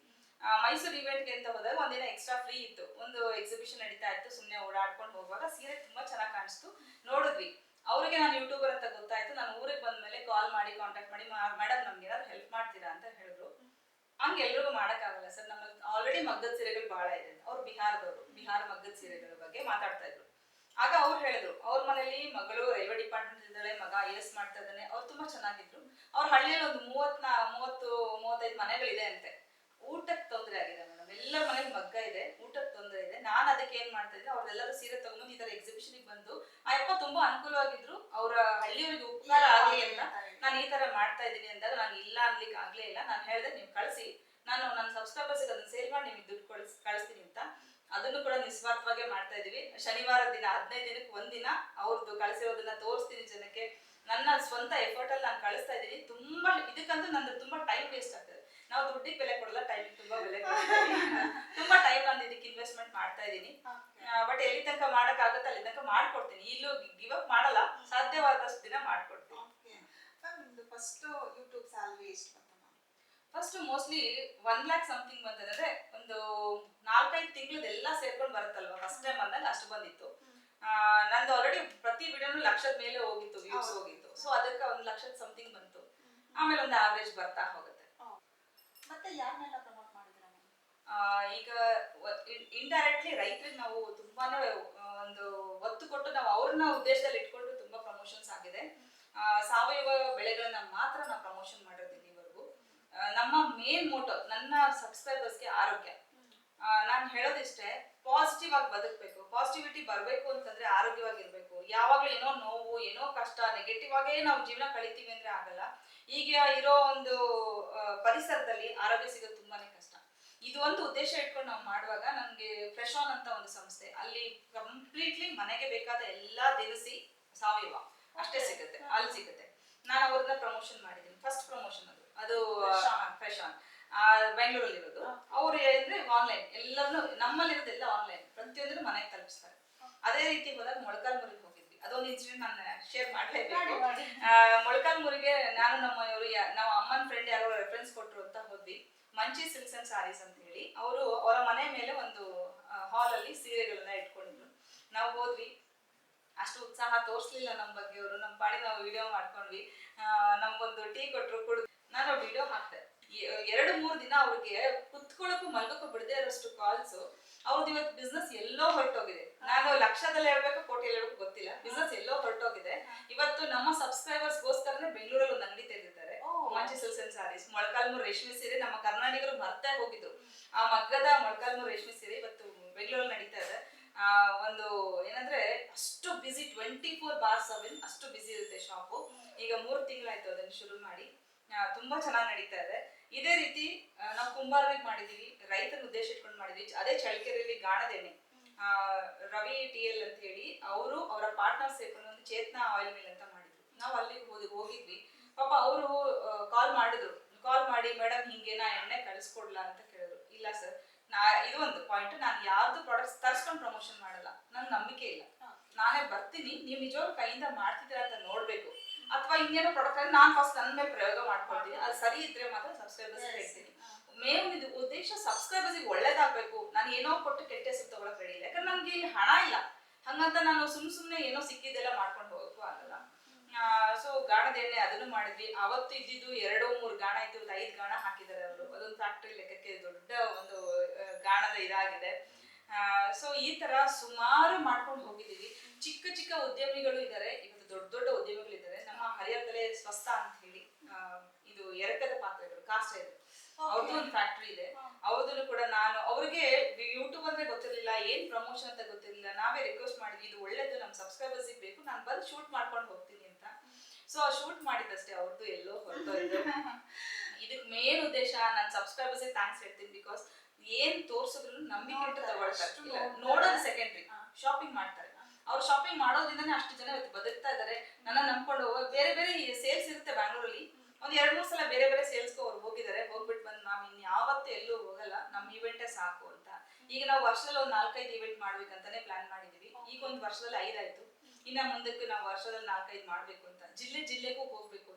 ಮೈಸೂರು ಇವೆಂಟ್ಗೆ ಅಂತ ಹೋದಾಗ ಒಂದಿನ ಎಕ್ಸ್ಟ್ರಾ ಫ್ರೀ ಇತ್ತು. ಒಂದು ಎಕ್ಸಿಬಿಷನ್ ನಡೀತಾ ಇತ್ತು. ಸುಮ್ಮನೆ ಓಡಾಡ್ಕೊಂಡು ಹೋಗುವಾಗ ಸೀರೆ ತುಂಬಾ ಚೆನ್ನಾಗಿ ಕಾಣಿಸ್ತು. ನೋಡಿದ್ವಿ. ಅವ್ರಿಗೆ ನಾನು ಯೂಟ್ಯೂಬರ್ ಅಂತ ಗೊತ್ತಾಯ್ತು ಬಂದ್ಮೇಲೆ ಕಾಲ್ ಮಾಡಿ ಕಾಂಟ್ಯಾಕ್ಟ್ ಮಾಡಿ ಮೇಡಮ್ ನಮ್ಗೆ ಏನಾದ್ರು ಹೆಲ್ಪ್ ಮಾಡ್ತೀರಾ ಅಂತ ಹೇಳಿದ್ರು. ಹಂಗೆ ಎಲ್ರಿಗೂ ಮಾಡಕ್ಕಾಗಲ್ಲ ಸರ್. ನಮ್ಮಲ್ಲಿ ಆಲ್ರೆಡಿ ಮಗ್ಗದ ಸೀರೆಗಳು ಬಹಳ ಇದೆ. ಅವ್ರು ಬಿಹಾರದವರು. ಬಿಹಾರ ಮಗ್ಗದ ಸೀರೆಗಳ ಬಗ್ಗೆ ಮಾತಾಡ್ತಾ ಇದ್ರು. ಆಗ ಅವ್ರು ಹೇಳಿದ್ರು, ಅವ್ರ ಮನೇಲಿ ಮಗಳು ರೈಲ್ವೆ ಡಿಪಾರ್ಟ್ಮೆಂಟ್ ಇದ್ದಾಳೆ ಮಗ ಐ ಎಸ್ ಮಾಡ್ತಾ ಇದ್ದಾನೆ. ಅವ್ರು ತುಂಬಾ ಚೆನ್ನಾಗಿದ್ರು. ಅವ್ರ ಹಳ್ಳಿಯಲ್ಲಿ ಒಂದು ಮೂವತ್ನ ಮೂವತ್ತು, ಮೂವತ್ತೈದು ಮನೆಗಳಿದೆ ಅಂತೆ. ಊಟಕ್ಕೆ ತೊಂದರೆ ಆಗಿದೆ ಮೇಡಮ್ ಎಲ್ಲರ ಮನೇಲಿ ಮಗ್ಗ ಇದೆ. ಇದೆ ನಾನು ಅದಕ್ಕೆ ಏನ್ ಮಾಡ್ತಾ ಇದ್ದೆ, ಅವ್ರೆಲ್ಲರೂ ಸೀರೆ ತಗೊಂಡು ಈ ತರ ಎಕ್ಸಿಬಿಷನ್ ಬಂದು, ಆ ಅಪ್ಪ ತುಂಬಾ ಅನುಕೂಲವಾಗಿದ್ರು, ಅವರ ಹಳ್ಳಿಯವರಿಗೆ ಉಪಕಾರ ಆಗಲಿ ಅಂತ. ನಾನು ಈ ತರ ಮಾಡ್ತಾ ಇದ್ದೀನಿ ಅಂದಾಗ ನಾನು ಇಲ್ಲ ಅನ್ಲಿಕ್ಕೆ ಆಗ್ಲೇ ಇಲ್ಲ. ನಾನು ಹೇಳಿದೆ ನೀವು ಕಳಿಸಿ. ನಾನು ನನ್ನ ಸಬ್ಸ್ಕ್ರೈಬರ್ಸ್ ಅದನ್ನ ಸೇಲ್ ಮಾಡಿ ನಿಮಗೆ ದುಡ್ಡು ಕಳಿಸ್ ಕಳಿಸ್ತೀನಿ ಅಂತ. ಅದನ್ನು ಕೂಡ ನಿಸ್ವಾರ್ಥವಾಗಿ ಮಾಡ್ತಾ ಇದೀವಿ ಶನಿವಾರ ದಿನ ಹದಿನೈದು ದಿನಕ್ಕೆ ಒಂದಿನ ಅವ್ರದ್ದು ಕಳಿಸಿರೋದನ್ನ ತೋರಿಸ್ತೀನಿ ಜನಕ್ಕೆ. ನನ್ನ ಸ್ವಂತ ಎಫರ್ಟ್ ಅಲ್ಲಿ ನಾನು ಕಳಿಸ್ತಾ ಇದ್ದೀನಿ. ತುಂಬಾ, ಇದಕ್ಕಂತೂ ನಂದು ತುಂಬಾ ಟೈಮ್ ವೇಸ್ಟ್ ಆಗ್ತದೆ. ನಾವು ದುಡ್ಡಿಗೆ ಬೆಲೆ ಕೊಡಲ್ಲ ಟೈಮ್ ತುಂಬಾ ಬೆಲೆ ಕೊಡ್ತೀವಿ ತುಂಬಾ ಟೈಮ್ ನಾನು ಇದಕ್ಕೆ ಇನ್ವೆಸ್ಟ್ಮೆಂಟ್ ಮಾಡ್ತಾ ಇದ್ದೀನಿ. ಬಟ್ ಎಲ್ಲಿ ತನಕ ಮಾಡಕ್ ಆಗುತ್ತೆ ಅಲ್ಲಿ ತನಕ ಮಾಡ್ಕೊಡ್ತೀನಿ. ಇಲ್ಲೂ ಗಿವ್ ಅಪ್ ಮಾಡಲ್ಲ. ಸಾಧ್ಯವಾದಷ್ಟು ದಿನ ಮಾಡ್ಕೊಡ್ತೀನಿ. ಫಸ್ಟ್ ಯೂಟ್ಯೂಬ್ ಸ್ಯಾಲ್ರಿ ಎಷ್ಟು first mostly one lakh something ಬಂತಂದ್ರೆ ಒಂದು ನಾಲ್ಕೈದು ಎಲ್ಲ ಸೇರ್ಕೊಂಡು ಬರುತ್ತಲ್ವಾ? ಫಸ್ಟ್ ಟೈಮ್ ಬಂದಾಗ ಅಷ್ಟು ಬಂದಿತ್ತು. ನಂದು ಆಲ್ರೆಡಿ ಪ್ರತಿ ವಿಡಿಯೋನು ಲಕ್ಷದ ಮೇಲೆ ಹೋಗಿತ್ತು ವ್ಯೂಸ್ ಹೋಗಿತ್ತು. ಸೊ ಅದಕ್ಕೆ ಒಂದು ಲಕ್ಷದ ಸಮಥಿಂಗ್ ಬಂತು. ಆಮೇಲೆ ಒಂದು ಆವರೇಜ್ ಬರ್ತಾ ಹೋಗುತ್ತೆ. ಮತ್ತೆ ಯಾರನ್ನೆಲ್ಲ ಪ್ರಮೋಟ್ ಮಾಡಿದ್ರ ಮ್ಯಾಮ್ ಆ, ಈಗ ಇಂಡೈರೆಕ್ಟ್ಲಿ ರೈತರಿಗೆ ನಾವು ತುಂಬಾನೇ ಒಂದು ಒತ್ತು ಕೊಟ್ಟು ನಾವು ಅವ್ರನ್ನ ಉದ್ದೇಶದಲ್ಲಿ ಇಟ್ಕೊಂಡು ತುಂಬಾ ಪ್ರಮೋಷನ್ಸ್ ಆಗಿದೆ. ಸಾವಯವ ಬೆಳೆಗಳನ್ನ ಮಾತ್ರ ನಾವು ಪ್ರಮೋಷನ್ ಮಾಡಿರ್ತೀವಿ ಇಲ್ಲಿವರೆಗೂ. ನಮ್ಮ ಮೇನ್ ಮೋಟೋ ನನ್ನ ಸಬ್ಸ್ಕ್ರೈಬರ್ಸ್ಗೆ ಆರೋಗ್ಯ. ನಾನು ಹೇಳೋದಿಷ್ಟೇ ಪಾಸಿಟಿವ್ ಆಗಿ ಬದುಕಬೇಕು ಪಾಸಿಟಿವಿಟಿ ಬರಬೇಕು ಅಂತಂದ್ರೆ ಆರೋಗ್ಯವಾಗಿರ್ಬೇಕು. ಯಾವಾಗಲೂ ಏನೋ ನೋವು, ಏನೋ ಕಷ್ಟ ನೆಗೆಟಿವ್ ಆಗೇ ನಾವು ಜೀವನ ಕಳಿತೀವಿ ಅಂದ್ರೆ ಆಗಲ್ಲ. ಈಗ ಇರೋ ಒಂದು ಪರಿಸರದಲ್ಲಿ ಆರೋಗ್ಯ ಸಿಗೋದು ತುಂಬಾನೇ ಕಷ್ಟ. ಇದು ಒಂದು ಉದ್ದೇಶ ಇಟ್ಕೊಂಡು ನಾವು ಮಾಡುವಾಗ ನಮ್ಗೆ ಫ್ರೆಶ್ ಆನ್ ಅಂತ ಒಂದು ಸಂಸ್ಥೆ. ಅಲ್ಲಿ ಕಂಪ್ಲೀಟ್ಲಿ ಮನೆಗೆ ಬೇಕಾದ ಎಲ್ಲಾ ದಿನಸಿ ಸಾವಯವ ಅಷ್ಟೇ ಸಿಗುತ್ತೆ ಅಲ್ಲಿ ಸಿಗುತ್ತೆ. ನಾನು ಅವ್ರನ್ನ ಪ್ರಮೋಷನ್ ಮಾಡಿದ್ದೀನಿ ಫಸ್ಟ್ ಪ್ರಮೋಷನ್ ಅದು. ಅದು. ಫ್ರೆಶ್ ಆನ್ ಬೆಂಗಳೂರಲ್ಲಿ ಇರೋದು ಅವ್ರು ಅಂದ್ರೆ ಆನ್ಲೈನ್ ಎಲ್ಲಾನು ನಮ್ಮಲ್ಲಿರೋದೆಲ್ಲ ಆನ್ಲೈನ್ ಪ್ರತಿಯೊಂದನ್ನು ಮನೆಗೆ ತಲುಪಿಸ್ತಾರೆ. ಅದೇ ರೀತಿ ಹೋದಾಗ ಮೊಳಕಾಲ್ಮೂರಿಗೆ ಹೋಗಿದ್ವಿ. ಅದೊಂದು ಇನ್ಸಿಡೆಂಟ್ ನಾನು ಶೇರ್ ಮಾಡಲೇಬೇಕು. ಮಾಡಿ, ಮಾಡಿ. ಮೊಳಕಾಲ್ಮೂರಿಗೆ ನಾನು ನಮ್ಮ ಇವರು ನಾವು ಅಮ್ಮನ ಫ್ರೆಂಡ್ ಯಾರೋ ರೆಫರೆನ್ಸ್ ಕೊಟ್ರು ಅಂತ ಹೋದ್ವಿ. ಮಂಚಿ ಸಿಲ್ಕ್ಸ್ ಅಂಡ್ ಸಾರೀಸ್ ಅಂತ ಹೇಳಿ ಅವರು ಅವರ ಮನೆ ಮೇಲೆ ಒಂದು ಹಾಲ್ ಅಲ್ಲಿ ಸೀರೆಗಳನ್ನ ಇಟ್ಕೊಂಡಿದ್ರು. ನಾವು ಹೋದ್ವಿ. ಅಷ್ಟು ಉತ್ಸಾಹ ತೋರಿಸ್ಲಿಲ್ಲ ನಮ್ಮ ಬಗ್ಗೆ ಅವರು. ನಮ್ಮ ಪಾಡಿ ನಾವು ವಿಡಿಯೋ ಮಾಡ್ಕೊಂಡ್ವಿ. ನಮ್ಗೊಂದು ಟೀ ಕೊಟ್ರು ಕುಡಿದು. ನಾನು ವಿಡಿಯೋ ಹಾಕ್ದೆ. ಎರಡು ಮೂರು ದಿನ ಅವ್ರಿಗೆ ಕುತ್ಕೊಳ್ಳೋಕ್ಕೂ ಮಲ್ಗೋಕ್ಕೂ ಬಿಡದೆ ಇರೋಷ್ಟು ಕಾಲ್ಸ್ ಅವ್ರದ್ದು ಇವತ್ತು ಬಿಸ್ನೆಸ್ ಎಲ್ಲೋ ಹೊರಟೋಗಿದೆ. ನಾನು ಲಕ್ಷದಲ್ಲಿ ಹೇಳ್ಬೇಕು ಕೋಟಿಯಲ್ಲಿ ಹೇಳ್ಬೇಕು ಗೊತ್ತಿಲ್ಲ. ಬಿಸ್ನೆಸ್ ಎಲ್ಲೋ ಹೊರಟೋಗಿದೆ. ಇವತ್ತು ನಮ್ಮ ಸಬ್ಸ್ಕ್ರೈಬರ್ಸ್ಗೋಸ್ಕರನೇ ಬೆಂಗಳೂರಲ್ಲಿ ಒಂದು ಅಂಗಡಿ ತೆಗೆದಿದ್ದಾರೆ. ಓ. Manchi silks and sarees Molakalmuru ರೇಷ್ಮೆ ಸೀರೆ ನಮ್ಮ ಕರ್ನಾಟಕರು ಮರ್ತಾ ಹೋಗಿದ್ರು. ಆ ಮಗ್ಗದ ಮೊಳಕಾಲ್ಮೂರು ರೇಷ್ಮೆ ಸೀರೆ ಇವತ್ತು ಬೆಂಗಳೂರಲ್ಲಿ ನಡೀತಾ ಇದೆ. ಒಂದು ಏನಂದ್ರೆ ಅಷ್ಟು ಬಿಸಿ ಟ್ವೆಂಟಿ ಫೋರ್ ಬಾರ್ ಸೆವೆನ್ ಅಷ್ಟು ಬಿಸಿ ಇರುತ್ತೆ ಶಾಪು ಈಗ ಮೂರು ತಿಂಗಳಾಯ್ತು ಅದನ್ನ ಶುರು ಮಾಡಿ. ತುಂಬಾ ಚೆನ್ನಾಗಿ ನಡೀತಾ ಇದೆ. ಇದೇ ರೀತಿ ನಾವು ಕುಂಬಾರರಿಗೆ ಮಾಡಿದೀವಿ. ರೈತರ ಉದ್ದೇಶ ಇಟ್ಕೊಂಡು ಮಾಡಿದ್ವಿ. ಅದೇ ಚಳ್ಳಕೆರೆಯಲ್ಲಿ ಆ, ರವಿ ಟಿ ಎಲ್ ಅಂತ ಹೇಳಿ ಅವರು ಅವರ ಪಾರ್ಟ್ನರ್ ಸೇರ್ಕೊಂಡು ಒಂದು ಚೇತನಾ ಆಯಿಲ್ ಮಿಲ್ ಅಂತ ಮಾಡಿದ್ರು. ನಾವು ಅಲ್ಲಿಗೆ ಹೋಗಿ ಹೋಗಿದ್ವಿ. ಪಾಪ ಅವರು ಕಾಲ್ ಮಾಡಿದ್ರು. ಕಾಲ್ ಮಾಡಿ ಮೇಡಮ್ ಹಿಂಗೆ ನಾ ಎಣ್ಣೆ ಕಳಿಸ್ಕೊಡ್ಲಾ ಅಂತ ಕೇಳಿದ್ರು. ಇಲ್ಲ ಸರ್ ನಾ ಇದು ಒಂದು ಪಾಯಿಂಟ್ ನಾನು ಯಾವ್ದು ಪ್ರಾಡಕ್ಟ್ಸ್ ತರ್ಸ್ಕೊಂಡು ಪ್ರಮೋಷನ್ ಮಾಡಲ್ಲ. ನನ್ ನಂಬಿಕೆ ಇಲ್ಲ. ನಾನೇ ಬರ್ತೀನಿ. ನೀವು ನಿಜವಾಗ್ಲೂ ಕೈಯಿಂದ ಮಾಡ್ತಿದ್ದೀರಾ ಅಂತ ನೋಡ್ಬೇಕು. ಅಥವಾ ಇನ್ನೇನೋ ಪ್ರಾಡಕ್ಟ್ ನಾನು ಫಸ್ಟ್ ನನ್ನ ಮೇಲೆ ಪ್ರಯೋಗ ಮಾಡ್ಕೊಳ್ತೀನಿ. ಅದು ಸರಿ ಇದ್ರೆ ಮಾತ್ರ ಸಬ್ಸ್ಕ್ರೈಬರ್ಸ್ ಹೇಳ್ತೀನಿ. ಮೇನ್ ಇದು ಉದ್ದೇಶ ಸಬ್ಸ್ಕ್ರೈಬರ್ಸಿಗೆ ಒಳ್ಳೇದಾಗಬೇಕು. ನಾನು ಏನೋ ಕೊಟ್ಟು ಕೆಟ್ಟ ಹೆಸರು ತಗೊಳಕ್ ರೆಡಿ ಇಲ್ಲ. ಯಾಕಂದ್ರೆ ನನ್ಗೆ ಇಲ್ಲಿ ಹಣ ಇಲ್ಲ. ಹಂಗಂತ ನಾನು ಸುಮ್ ಸುಮ್ನೆ ಏನೋ ಸಿಕ್ಕಿದೆಲ್ಲ ಮಾಡ್ಕೊಂಡು ಹೋಗೋದು ಆಗಲ್ಲ ಸೊ ಗಾಣದ ಎಣ್ಣೆ ಅದನ್ನು ಮಾಡಿದ್ವಿ. ಅವತ್ತು ಇದ್ದಿದ್ದು ಎರಡು ಮೂರು ಗಾಣ ಇದ್ದು ಒಂದು ಐದು ಗಾಣ ಹಾಕಿದ್ದಾರೆ ಅವರು. ಅದೊಂದು ಫ್ಯಾಕ್ಟ್ರಿ ಲೆಕ್ಕಕ್ಕೆ ದೊಡ್ಡ ಒಂದು ಗಾಣದ ಇದಾಗಿದೆ. ಸೊ ಈ ತರ ಸುಮಾರು ಮಾಡ್ಕೊಂಡು ಹೋಗಿದ್ದೀವಿ. ಚಿಕ್ಕ ಚಿಕ್ಕ ಉದ್ಯಮಿಗಳು ಇದ್ದಾರೆ. ಇವತ್ತು ದೊಡ್ಡ ದೊಡ್ಡ ಉದ್ಯಮಿಗಳು ಇದ್ದಾರೆ. ನಮ್ಮ ಹರಿಹರದಲ್ಲೇ ಸ್ವಸ್ಥ ಅಂತ ಹೇಳಿ ಇದು ಎರಕದ ಪಾತ್ರೆಗಳು ಕಾಸ್ಟ್ ಇದೆ ಅವ್ರದ್ದು ಒಂದು ಫ್ಯಾಕ್ಟ್ರಿ ಇದೆ. ಅವ್ರದ್ದು ಕೂಡ ನಾನು ಅವ್ರಿಗೆ ಯೂಟ್ಯೂಬ್ ಅಂದ್ರೆ ಗೊತ್ತಿರಲಿಲ್ಲ. ಏನ್ ಪ್ರಮೋಷನ್ ಅಂತ ಗೊತ್ತಿರಲಿಲ್ಲ. ನಾವೇ ರಿಕ್ವೆಸ್ಟ್ ಮಾಡಿದ್ವಿ. ಇದು ಒಳ್ಳೇದು. ನಮ್ಮ ಸಬ್ಸ್ಕ್ರೈಬರ್ಸ್ ಬೇಕು. ನಾನು ಬಂದು ಶೂಟ್ ಮಾಡ್ಕೊಂಡು ಹೋಗ್ತೀನಿ ಸೊ ಶೂಟ್ ಮಾಡಿದ್ದಷ್ಟೇ ಅವ್ರದ್ದು ಎಲ್ಲೋ ಹೊರಟೋಯ್ತು ಇದಕ್ಕೆ ಮೇನ್ ಉದ್ದೇಶ ನನ್ನ ಸಬ್ಸ್ಕ್ರೈಬರ್ಸ್ ಥ್ಯಾಂಕ್ಸ್ ಹೇಳ್ತೀನಿ ಬಿಕಾಸ್ ಏನ್ ತೋರ್ಸಿದ್ರು ನಂಬಿಕೆ ಇಟ್ಟು ತಗೊಳ್ತಾರೆ. ನೋಡೋದು ಸೆಕೆಂಡ್ರಿ ಶಾಪಿಂಗ್ ಮಾಡ್ತಾರೆ. ಅವ್ರು ಶಾಪಿಂಗ್ ಮಾಡೋದ್ರಿಂದನೇ ಅಷ್ಟು ಜನ ಇವತ್ತು ಬದುಕ್ತಾ ಇದ್ದಾರೆ ನನ್ನ ನಂಬ್ಕೊಂಡು ಹೋಗೋ ಬೇರೆ ಬೇರೆ ಸೇಲ್ಸ್ ಇರುತ್ತೆ ಬ್ಯಾಂಗ್ಳೂರಲ್ಲಿ ಒಂದ್ ಎರಡ್ ಮೂರ್ ಸಲ ಬೇರೆ ಬೇರೆ ಸೇಲ್ಸ್ಗೂ ಅವ್ರು ಹೋಗಿದ್ದಾರೆ ಹೋಗ್ಬಿಟ್ಟು ಬಂದ್ ನಾವು ಇನ್ ಯಾವತ್ತೂ ಎಲ್ಲೂ ಹೋಗಲ್ಲ. ನಮ್ ಇವೆಂಟೇ ಸಾಕು ಅಂತ. ಈಗ ನಾವು ವರ್ಷದಲ್ಲಿ ಒಂದ್ ನಾಲ್ಕೈದು ಇವೆಂಟ್ ಮಾಡ್ಬೇಕಂತಾನೆ ಪ್ಲಾನ್ ಮಾಡಿದೀವಿ. ಈಗ ಒಂದ್ ವರ್ಷದಲ್ಲಿ ಐದಾಯ್ತು. ಇನ್ನ ಮುಂದಕ್ಕೆ ನಾವು ವರ್ಷದಲ್ಲಿ ನಾಲ್ಕೈದು ಮಾಡ್ಬೇಕು ಅಂತ. ಜಿಲ್ಲೆ ಜಿಲ್ಲೆಗೂ ಹೋಗ್ಬೇಕು